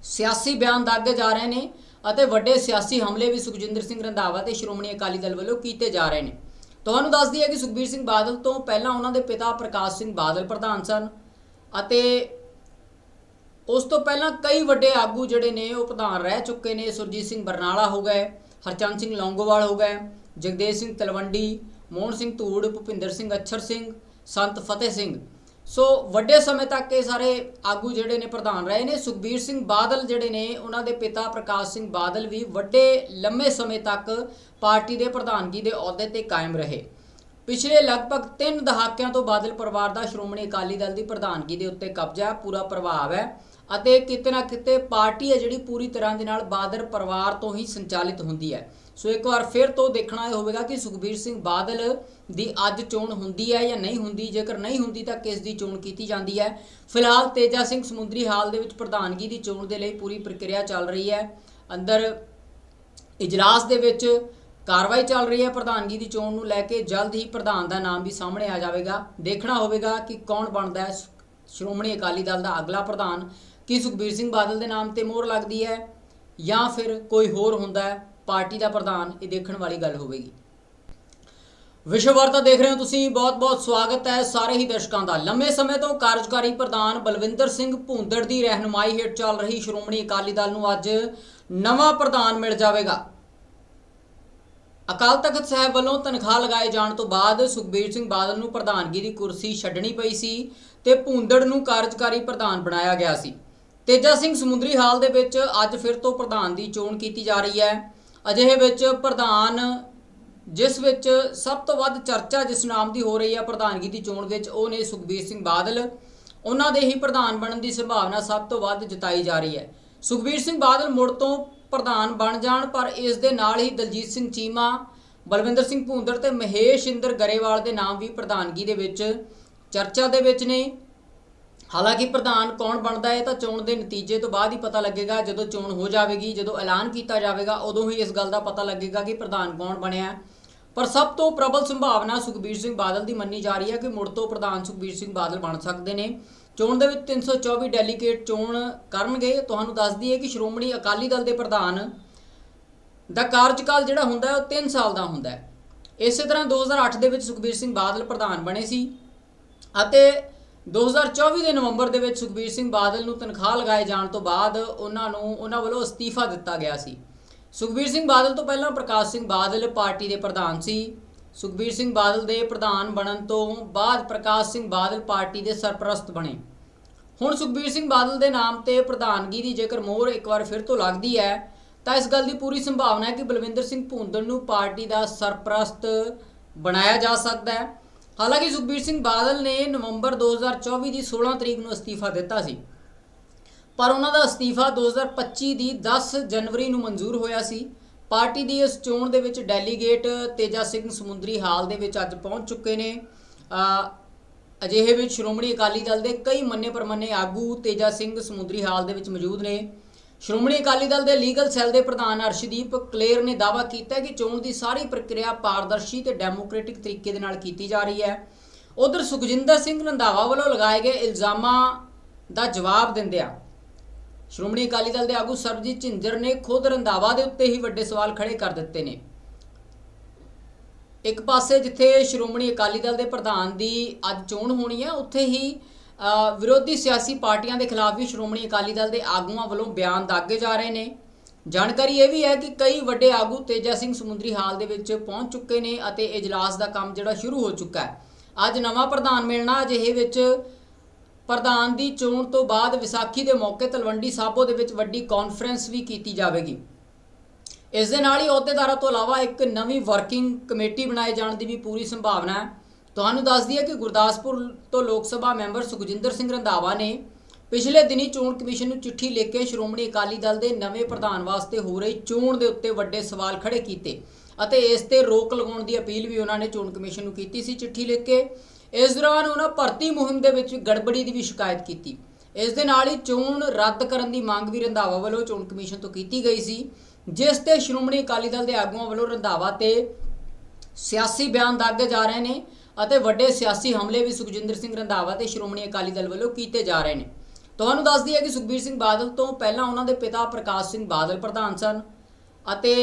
ਸਿਆਸੀ ਬਿਆਨ ਦਾਗੇ ਜਾ ਰਹੇ ਨੇ। ਅਤੇ ਵੱਡੇ ਸਿਆਸੀ ਹਮਲੇ ਵੀ ਸੁਖਜਿੰਦਰ ਸਿੰਘ ਰੰਧਾਵਾ ਤੇ ਸ਼੍ਰੋਮਣੀ ਅਕਾਲੀ ਦਲ ਵੱਲੋਂ ਕੀਤੇ ਜਾ ਰਹੇ ਨੇ। ਤੁਹਾਨੂੰ ਦੱਸ ਦਈਏ ਕਿ ਸੁਖਬੀਰ ਸਿੰਘ ਬਾਦਲ ਤੋਂ ਪਹਿਲਾਂ ਉਹਨਾਂ ਦੇ ਪਿਤਾ ਪ੍ਰਕਾਸ਼ ਸਿੰਘ ਬਾਦਲ ਪ੍ਰਧਾਨ ਸਨ ਅਤੇ ਉਸ ਤੋਂ ਪਹਿਲਾਂ ਕਈ ਵੱਡੇ ਆਗੂ ਜਿਹੜੇ ਨੇ ਉਹ ਪ੍ਰਧਾਨ ਰਹਿ ਚੁੱਕੇ ਨੇ। ਸੁਰਜੀਤ ਸਿੰਘ ਬਰਨਾਲਾ ਹੋ ਗਏ, ਹਰਚੰਦ ਸਿੰਘ ਲੌਂਗੋਵਾਲ ਹੋ ਗਏ, ਜਗਦੇਵ ਸਿੰਘ ਤਲਵੰਡੀ, ਮੋਹਨ ਸਿੰਘ ਧੂੜ, ਭੁਪਿੰਦਰ ਸਿੰਘ ਅੱਛਰ ਸਿੰਘ, ਸੰਤ ਫਤਿਹ ਸਿੰਘ ਸੋ ਵੱਡੇ ਸਮੇਂ ਤੱਕ ਇਹ ਸਾਰੇ ਆਗੂ ਜਿਹੜੇ ਨੇ ਪ੍ਰਧਾਨ ਰਹੇ ਨੇ ਸੁਖਬੀਰ ਸਿੰਘ ਬਾਦਲ ਜਿਹੜੇ ਨੇ ਉਹਨਾਂ ਦੇ ਪਿਤਾ ਪ੍ਰਕਾਸ਼ ਸਿੰਘ ਬਾਦਲ ਵੀ ਵੱਡੇ ਲੰਮੇ ਸਮੇਂ ਤੱਕ ਪਾਰਟੀ ਦੇ ਪ੍ਰਧਾਨਗੀ ਦੇ ਅਹੁਦੇ ਤੇ ਕਾਇਮ ਰਹੇ। ਪਿਛਲੇ ਲਗਭਗ 3 ਦਹਾਕਿਆਂ ਤੋਂ ਬਾਦਲ ਪਰਿਵਾਰ ਦਾ ਸ਼੍ਰੋਮਣੀ ਅਕਾਲੀ ਦਲ ਦੀ ਪ੍ਰਧਾਨਗੀ ਦੇ ਉੱਤੇ ਕਬਜ਼ਾ ਹੈ, ਪੂਰਾ ਪ੍ਰਭਾਵ ਹੈ ਅਤੇ ਕਿਤੇ ਨਾ ਕਿਤੇ ਪਾਰਟੀ ਹੈ ਜਿਹੜੀ ਪੂਰੀ ਤਰ੍ਹਾਂ ਦੇ ਨਾਲ ਬਾਦਲ ਪਰਿਵਾਰ ਤੋਂ ਹੀ ਸੰਚਾਲਿਤ ਹੁੰਦੀ ਹੈ। ਸੋ ਇੱਕ ਵਾਰ ਫਿਰ ਤੋਂ ਦੇਖਣਾ ਇਹ ਹੋਵੇਗਾ ਕਿ ਸੁਖਬੀਰ ਸਿੰਘ ਬਾਦਲ ਦੀ ਅੱਜ ਚੋਣ ਹੁੰਦੀ ਹੈ ਜਾਂ ਨਹੀਂ ਹੁੰਦੀ। ਜੇਕਰ ਨਹੀਂ ਹੁੰਦੀ ਤਾਂ ਕਿਸ ਦੀ ਚੋਣ ਕੀਤੀ ਜਾਂਦੀ ਹੈ? ਫਿਲਹਾਲ ਤੇਜਾ ਸਿੰਘ ਸਮੁੰਦਰੀ ਹਾਲ ਦੇ ਵਿੱਚ ਪ੍ਰਧਾਨਗੀ ਦੀ ਚੋਣ ਦੇ ਲਈ ਪੂਰੀ ਪ੍ਰਕਿਰਿਆ ਚੱਲ ਰਹੀ ਹੈ। ਅੰਦਰ ਇਜਲਾਸ ਦੇ ਵਿੱਚ ਕਾਰਵਾਈ ਚੱਲ ਰਹੀ ਹੈ। ਪ੍ਰਧਾਨਗੀ ਦੀ ਚੋਣ ਨੂੰ ਲੈ ਕੇ ਜਲਦ ਹੀ ਪ੍ਰਧਾਨ ਦਾ ਨਾਮ ਵੀ ਸਾਹਮਣੇ ਆ ਜਾਵੇਗਾ। ਦੇਖਣਾ ਹੋਵੇਗਾ ਕਿ ਕੌਣ ਬਣਦਾ ਹੈ। ਸ਼੍ਰੋਮਣੀ ਅਕਾਲੀ ਦਲ ਦਾ ਅਗਲਾ ਪ੍ਰਧਾਨ ਕੀ ਸੁਖਬੀਰ ਸਿੰਘ ਬਾਦਲ ਦੇ ਨਾਮ ਤੇ ਮੋਹਰ ਲੱਗਦੀ ਹੈ ਜਾਂ ਫਿਰ ਕੋਈ ਹੋਰ ਹੁੰਦਾ ਹੈ? ਪਾਰਟੀ ਦਾ ਪ੍ਰਧਾਨ ਇਹ ਦੇਖਣ ਵਾਲੀ ਗੱਲ ਹੋਵੇਗੀ। ਵਿਸ਼ਵ ਵਾਰਤਾ ਦੇਖ ਰਹੇ ਹੋ ਤੁਸੀਂ, ਬਹੁਤ-ਬਹੁਤ ਸਵਾਗਤ ਹੈ ਸਾਰੇ ਹੀ ਦਰਸ਼ਕਾਂ ਦਾ। ਲੰਮੇ ਸਮੇਂ ਤੋਂ ਕਾਰਜਕਾਰੀ ਪ੍ਰਧਾਨ ਬਲਵਿੰਦਰ ਸਿੰਘ ਭੂੰਦੜ ਦੀ ਰਹਿਨੁਮਾਈ ਹੇਠ ਚੱਲ ਰਹੀ ਸ਼੍ਰੋਮਣੀ ਅਕਾਲੀ ਦਲ ਨੂੰ ਅੱਜ ਨਵਾਂ ਪ੍ਰਧਾਨ ਮਿਲ ਜਾਵੇਗਾ। ਅਕਾਲ ਤਖਤ ਸਾਹਿਬ ਵੱਲੋਂ ਤਨਖਾਹ ਲਗਾਏ ਜਾਣ ਤੋਂ ਬਾਅਦ ਸੁਖਬੀਰ ਸਿੰਘ ਬਾਦਲ ਨੂੰ ਪ੍ਰਧਾਨਗੀ ਦੀ ਕੁਰਸੀ ਛੱਡਣੀ ਪਈ ਸੀ ਤੇ ਭੂੰਦੜ ਨੂੰ ਕਾਰਜਕਾਰੀ ਪ੍ਰਧਾਨ ਬਣਾਇਆ ਗਿਆ ਸੀ। ਤੇਜਾ ਸਿੰਘ ਸਮੁੰਦਰੀ ਹਾਲ ਦੇ ਵਿੱਚ ਅੱਜ ਫਿਰ ਤੋਂ ਪ੍ਰਧਾਨ ਦੀ ਚੋਣ ਕੀਤੀ ਜਾ ਰਹੀ ਹੈ। ਅਜਿਹੇ ਵਿੱਚ ਪ੍ਰਧਾਨ, ਜਿਸ ਵਿੱਚ ਸਭ ਤੋਂ ਵੱਧ ਚਰਚਾ ਜਿਸ ਨਾਮ ਦੀ ਹੋ ਰਹੀ ਹੈ ਪ੍ਰਧਾਨਗੀ ਦੀ ਚੋਣ ਵਿੱਚ, ਉਹ ਨੇ ਸੁਖਬੀਰ ਸਿੰਘ ਬਾਦਲ। ਉਹਨਾਂ ਦੇ ਹੀ ਪ੍ਰਧਾਨ ਬਣਨ ਦੀ ਸੰਭਾਵਨਾ ਸਭ ਤੋਂ ਵੱਧ ਜਤਾਈ ਜਾ ਰਹੀ ਹੈ। ਸੁਖਬੀਰ ਸਿੰਘ ਬਾਦਲ ਮੁੜ ਤੋਂ ਪ੍ਰਧਾਨ ਬਣ ਜਾਣ, ਪਰ ਇਸ ਦੇ ਨਾਲ ਹੀ ਦਲਜੀਤ ਸਿੰਘ ਚੀਮਾ, ਬਲਵਿੰਦਰ ਸਿੰਘ ਭੂੰਦੜ ਤੇ ਮਹੇਸ਼ ਇੰਦਰ ਗਰੇਵਾਲ ਦੇ ਨਾਮ ਵੀ ਪ੍ਰਧਾਨਗੀ ਦੇ ਵਿੱਚ ਚਰਚਾ ਦੇ ਵਿੱਚ ਨੇ। ਹਾਲਾਂਕਿ ਪ੍ਰਧਾਨ ਕੌਣ ਬਣਦਾ ਹੈ ਤਾਂ ਚੋਣ ਦੇ ਨਤੀਜੇ ਤੋਂ ਬਾਅਦ ਹੀ ਪਤਾ ਲੱਗੇਗਾ। ਜਦੋਂ ਚੋਣ ਹੋ ਜਾਵੇਗੀ, ਜਦੋਂ ਐਲਾਨ ਕੀਤਾ ਜਾਵੇਗਾ, ਉਦੋਂ ਹੀ ਇਸ ਗੱਲ ਦਾ ਪਤਾ ਲੱਗੇਗਾ ਕਿ ਪ੍ਰਧਾਨ ਕੌਣ ਬਣਿਆ ਪਰ ਸਭ ਤੋਂ ਪ੍ਰਬਲ ਸੰਭਾਵਨਾ ਸੁਖਬੀਰ ਸਿੰਘ ਬਾਦਲ ਦੀ ਮੰਨੀ ਜਾ ਰਹੀ ਹੈ ਕਿ ਮੁੜ ਤੋਂ ਪ੍ਰਧਾਨ ਸੁਖਬੀਰ ਸਿੰਘ ਬਾਦਲ ਬਣ ਸਕਦੇ ਨੇ। ਚੋਣ ਦੇ ਵਿੱਚ 324 ਡੈਲੀਗੇਟ ਚੋਣ ਕਰਨਗੇ। ਤੁਹਾਨੂੰ ਦੱਸ ਦਈਏ ਕਿ ਸ਼੍ਰੋਮਣੀ ਅਕਾਲੀ ਦਲ ਦੇ ਪ੍ਰਧਾਨ ਦਾ ਕਾਰਜਕਾਲ ਜਿਹੜਾ ਹੁੰਦਾ ਹੈ, ਉਹ 3 ਸਾਲ ਦਾ ਹੁੰਦਾ ਹੈ। ਇਸੇ ਤਰ੍ਹਾਂ 2008 ਦੇ ਵਿੱਚ ਸੁਖਬੀਰ ਸਿੰਘ ਬਾਦਲ ਪ੍ਰਧਾਨ ਬਣੇ ਸੀ ਅਤੇ 2024 ਦੇ ਨਵੰਬਰ ਦੇ ਵਿੱਚ ਸੁਖਬੀਰ ਸਿੰਘ ਬਾਦਲ ਨੂੰ ਤਨਖਾਹ ਲਗਾਏ ਜਾਣ ਤੋਂ ਬਾਅਦ ਉਹਨਾਂ ਨੂੰ ਉਹਨਾਂ ਵੱਲੋਂ ਅਸਤੀਫਾ ਦਿੱਤਾ ਗਿਆ ਸੀ। ਸੁਖਬੀਰ ਸਿੰਘ ਬਾਦਲ ਤੋਂ ਪਹਿਲਾਂ ਪ੍ਰਕਾਸ਼ ਸਿੰਘ ਬਾਦਲ ਪਾਰਟੀ ਦੇ ਪ੍ਰਧਾਨ ਸੀ। ਸੁਖਬੀਰ ਸਿੰਘ ਬਾਦਲ ਦੇ ਪ੍ਰਧਾਨ ਬਣਨ ਤੋਂ ਬਾਅਦ ਪ੍ਰਕਾਸ਼ ਸਿੰਘ ਬਾਦਲ ਪਾਰਟੀ ਦੇ ਸਰਪ੍ਰਸਤ ਬਣੇ। ਹੁਣ ਸੁਖਬੀਰ ਸਿੰਘ ਬਾਦਲ ਦੇ ਨਾਮ ਤੇ ਪ੍ਰਧਾਨਗੀ ਦੀ ਜੇਕਰ ਮੋਹਰ ਇੱਕ ਵਾਰ ਫਿਰ ਤੋਂ ਲੱਗਦੀ ਹੈ, ਤਾਂ ਇਸ ਗੱਲ ਦੀ ਪੂਰੀ ਸੰਭਾਵਨਾ ਹੈ ਕਿ ਬਲਵਿੰਦਰ ਸਿੰਘ ਭੂੰਦੜ ਨੂੰ ਪਾਰਟੀ ਦਾ ਸਰਪ੍ਰਸਤ ਬਣਾਇਆ ਜਾ ਸਕਦਾ ਹੈ। ਹਾਲਾਂਕਿ ਸੁਖਬੀਰ ਸਿੰਘ ਬਾਦਲ ਨੇ ਨਵੰਬਰ 2024 ਦੀ 16 ਤਰੀਕ ਨੂੰ ਅਸਤੀਫਾ ਦਿੱਤਾ ਸੀ। ਪਰ ਉਹਨਾਂ ਦਾ ਅਸਤੀਫਾ 2025 ਦੀ 10 ਜਨਵਰੀ ਨੂੰ ਮਨਜ਼ੂਰ ਹੋਇਆ ਸੀ। ਪਾਰਟੀ ਦੀ ਇਸ ਚੋਣ ਦੇ ਵਿੱਚ ਡੈਲੀਗੇਟ ਤੇਜਾ ਸਿੰਘ ਸਮੁੰਦਰੀ ਹਾਲ ਦੇ ਵਿੱਚ ਅੱਜ ਪਹੁੰਚ ਚੁੱਕੇ ਨੇ। ਅਜਿਹੇ ਵਿੱਚ ਸ਼੍ਰੋਮਣੀ ਅਕਾਲੀ ਦਲ ਦੇ ਕਈ ਮੰਨੇ ਪਰਮੰਨੇ ਆਗੂ ਤੇਜਾ ਸਿੰਘ ਸਮੁੰਦਰੀ ਹਾਲ ਦੇ ਵਿੱਚ ਮੌਜੂਦ ਨੇ। ਸ਼੍ਰੋਮਣੀ ਅਕਾਲੀ ਦਲ ਦੇ ਲੀਗਲ ਸੈੱਲ ਦੇ ਪ੍ਰਧਾਨ ਅਰਸ਼ਦੀਪ ਕਲੇਰ ਨੇ ਦਾਅਵਾ ਕੀਤਾ ਕਿ ਚੋਣ ਦੀ ਸਾਰੀ ਪ੍ਰਕਿਰਿਆ ਪਾਰਦਰਸ਼ੀ ਤੇ ਡੈਮੋਕ੍ਰੈਟਿਕ ਤਰੀਕੇ ਦੇ ਨਾਲ ਕੀਤੀ ਜਾ ਰਹੀ ਹੈ। ਉਧਰ ਸੁਖਜਿੰਦਰ ਸਿੰਘ ਰੰਧਾਵਾ ਵੱਲੋਂ ਲਗਾਏ ਗਏ ਇਲਜ਼ਾਮਾਂ ਦਾ ਜਵਾਬ ਦਿੰਦਿਆਂ ਸ਼੍ਰੋਮਣੀ ਅਕਾਲੀ ਦਲ ਦੇ ਆਗੂ ਸਰਬਜੀਤ ਝਿੰਜਰ ਨੇ ਖੁਦ ਰੰਧਾਵਾ ਦੇ ਉੱਤੇ ਹੀ ਵੱਡੇ ਸਵਾਲ ਖੜੇ ਕਰ ਦਿੱਤੇ ਨੇ। ਇੱਕ ਪਾਸੇ ਜਿੱਥੇ ਸ਼੍ਰੋਮਣੀ ਅਕਾਲੀ ਦਲ ਦੇ ਪ੍ਰਧਾਨ ਦੀ ਅੱਜ ਚੋਣ ਹੋਣੀ ਹੈ, ਉੱਥੇ ਹੀ ਵਿਰੋਧੀ ਸਿਆਸੀ ਪਾਰਟੀਆਂ ਦੇ ਖਿਲਾਫ ਵੀ ਸ਼੍ਰੋਮਣੀ ਅਕਾਲੀ ਦਲ ਦੇ ਆਗੂਆਂ ਵੱਲੋਂ ਬਿਆਨ ਦਾਗੇ ਜਾ ਰਹੇ ਨੇ। ਜਾਣਕਾਰੀ ਇਹ ਵੀ ਹੈ ਕਿ ਕਈ ਵੱਡੇ ਆਗੂ ਤੇਜਾ ਸਿੰਘ ਸਮੁੰਦਰੀ ਹਾਲ ਦੇ ਵਿੱਚ ਪਹੁੰਚ ਚੁੱਕੇ ਨੇ ਅਤੇ ਇਜਲਾਸ ਦਾ ਕੰਮ ਜਿਹੜਾ ਸ਼ੁਰੂ ਹੋ ਚੁੱਕਾ ਹੈ। ਅੱਜ ਨਵਾਂ ਪ੍ਰਧਾਨ ਮਿਲਣਾ ਅਜਿਹੇ ਵਿੱਚ ਪ੍ਰਧਾਨ ਦੀ ਚੋਣ ਤੋਂ ਬਾਅਦ ਵਿਸਾਖੀ ਦੇ ਮੌਕੇ ਤਲਵੰਡੀ ਸਾਬੋ ਦੇ ਵਿੱਚ ਵੱਡੀ ਕਾਨਫਰੰਸ ਵੀ ਕੀਤੀ ਜਾਵੇਗੀ। ਇਸ ਦੇ ਨਾਲ ਹੀ ਅਹੁਦੇਦਾਰਾਂ ਤੋਂ ਇਲਾਵਾ ਇੱਕ ਨਵੀਂ ਵਰਕਿੰਗ ਕਮੇਟੀ ਬਣਾਏ ਜਾਣ ਦੀ ਵੀ ਪੂਰੀ ਸੰਭਾਵਨਾ ਹੈ। ਤੁਹਾਨੂੰ ਦੱਸ ਦਈਏ ਕਿ ਗੁਰਦਾਸਪੁਰ ਤੋਂ ਲੋਕ ਸਭਾ ਮੈਂਬਰ ਸੁਖਜਿੰਦਰ ਸਿੰਘ ਰੰਧਾਵਾ ਨੇ ਪਿਛਲੇ ਦਿਨੀ ਚੋਣ ਕਮਿਸ਼ਨ ਨੂੰ ਚਿੱਠੀ ਲਿਖ ਕੇ ਸ਼੍ਰੋਮਣੀ ਅਕਾਲੀ ਦਲ ਦੇ ਨਵੇਂ ਪ੍ਰਧਾਨ ਵਾਸਤੇ ਹੋ ਰਹੀ ਚੋਣ ਦੇ ਉੱਤੇ ਵੱਡੇ ਸਵਾਲ ਖੜੇ ਕੀਤੇ ਅਤੇ ਇਸ ਤੇ ਰੋਕ ਲਗਾਉਣ ਦੀ ਅਪੀਲ ਵੀ ਉਹਨਾਂ ਨੇ ਚੋਣ ਕਮਿਸ਼ਨ ਨੂੰ ਕੀਤੀ ਸੀ ਚਿੱਠੀ ਲਿਖ ਕੇ। ਇਸ ਦੌਰਾਨ ਉਹਨਾਂ ਭਰਤੀ ਮੁਹਿੰਮ ਦੇ ਵਿੱਚ ਗੜਬੜੀ ਦੀ ਵੀ ਸ਼ਿਕਾਇਤ ਕੀਤੀ। ਇਸ ਦੇ ਨਾਲ ਹੀ ਚੋਣ ਰੱਦ ਕਰਨ ਦੀ ਮੰਗ ਵੀ ਰੰਧਾਵਾ ਵੱਲੋਂ ਚੋਣ ਕਮਿਸ਼ਨ ਤੋਂ ਕੀਤੀ ਗਈ ਸੀ, ਜਿਸ ਤੇ ਸ਼੍ਰੋਮਣੀ ਅਕਾਲੀ ਦਲ ਦੇ ਆਗੂਆਂ ਵੱਲੋਂ ਰੰਧਾਵਾ ਤੇ ਸਿਆਸੀ ਬਿਆਨ ਦਾਗੇ ਜਾ ਰਹੇ ਨੇ। ਅਤੇ ਵੱਡੇ ਸਿਆਸੀ ਹਮਲੇ ਵੀ ਸੁਖਜਿੰਦਰ ਸਿੰਘ ਰੰਧਾਵਾ ਤੇ ਸ਼੍ਰੋਮਣੀ ਅਕਾਲੀ ਦਲ ਵੱਲੋਂ ਕੀਤੇ ਜਾ ਰਹੇ ਨੇ। ਤੁਹਾਨੂੰ ਦੱਸ ਦਈਏ ਕਿ ਸੁਖਬੀਰ ਸਿੰਘ ਬਾਦਲ ਤੋਂ ਪਹਿਲਾਂ ਉਹਨਾਂ ਦੇ ਪਿਤਾ ਪ੍ਰਕਾਸ਼ ਸਿੰਘ ਬਾਦਲ ਪ੍ਰਧਾਨ ਸਨ ਅਤੇ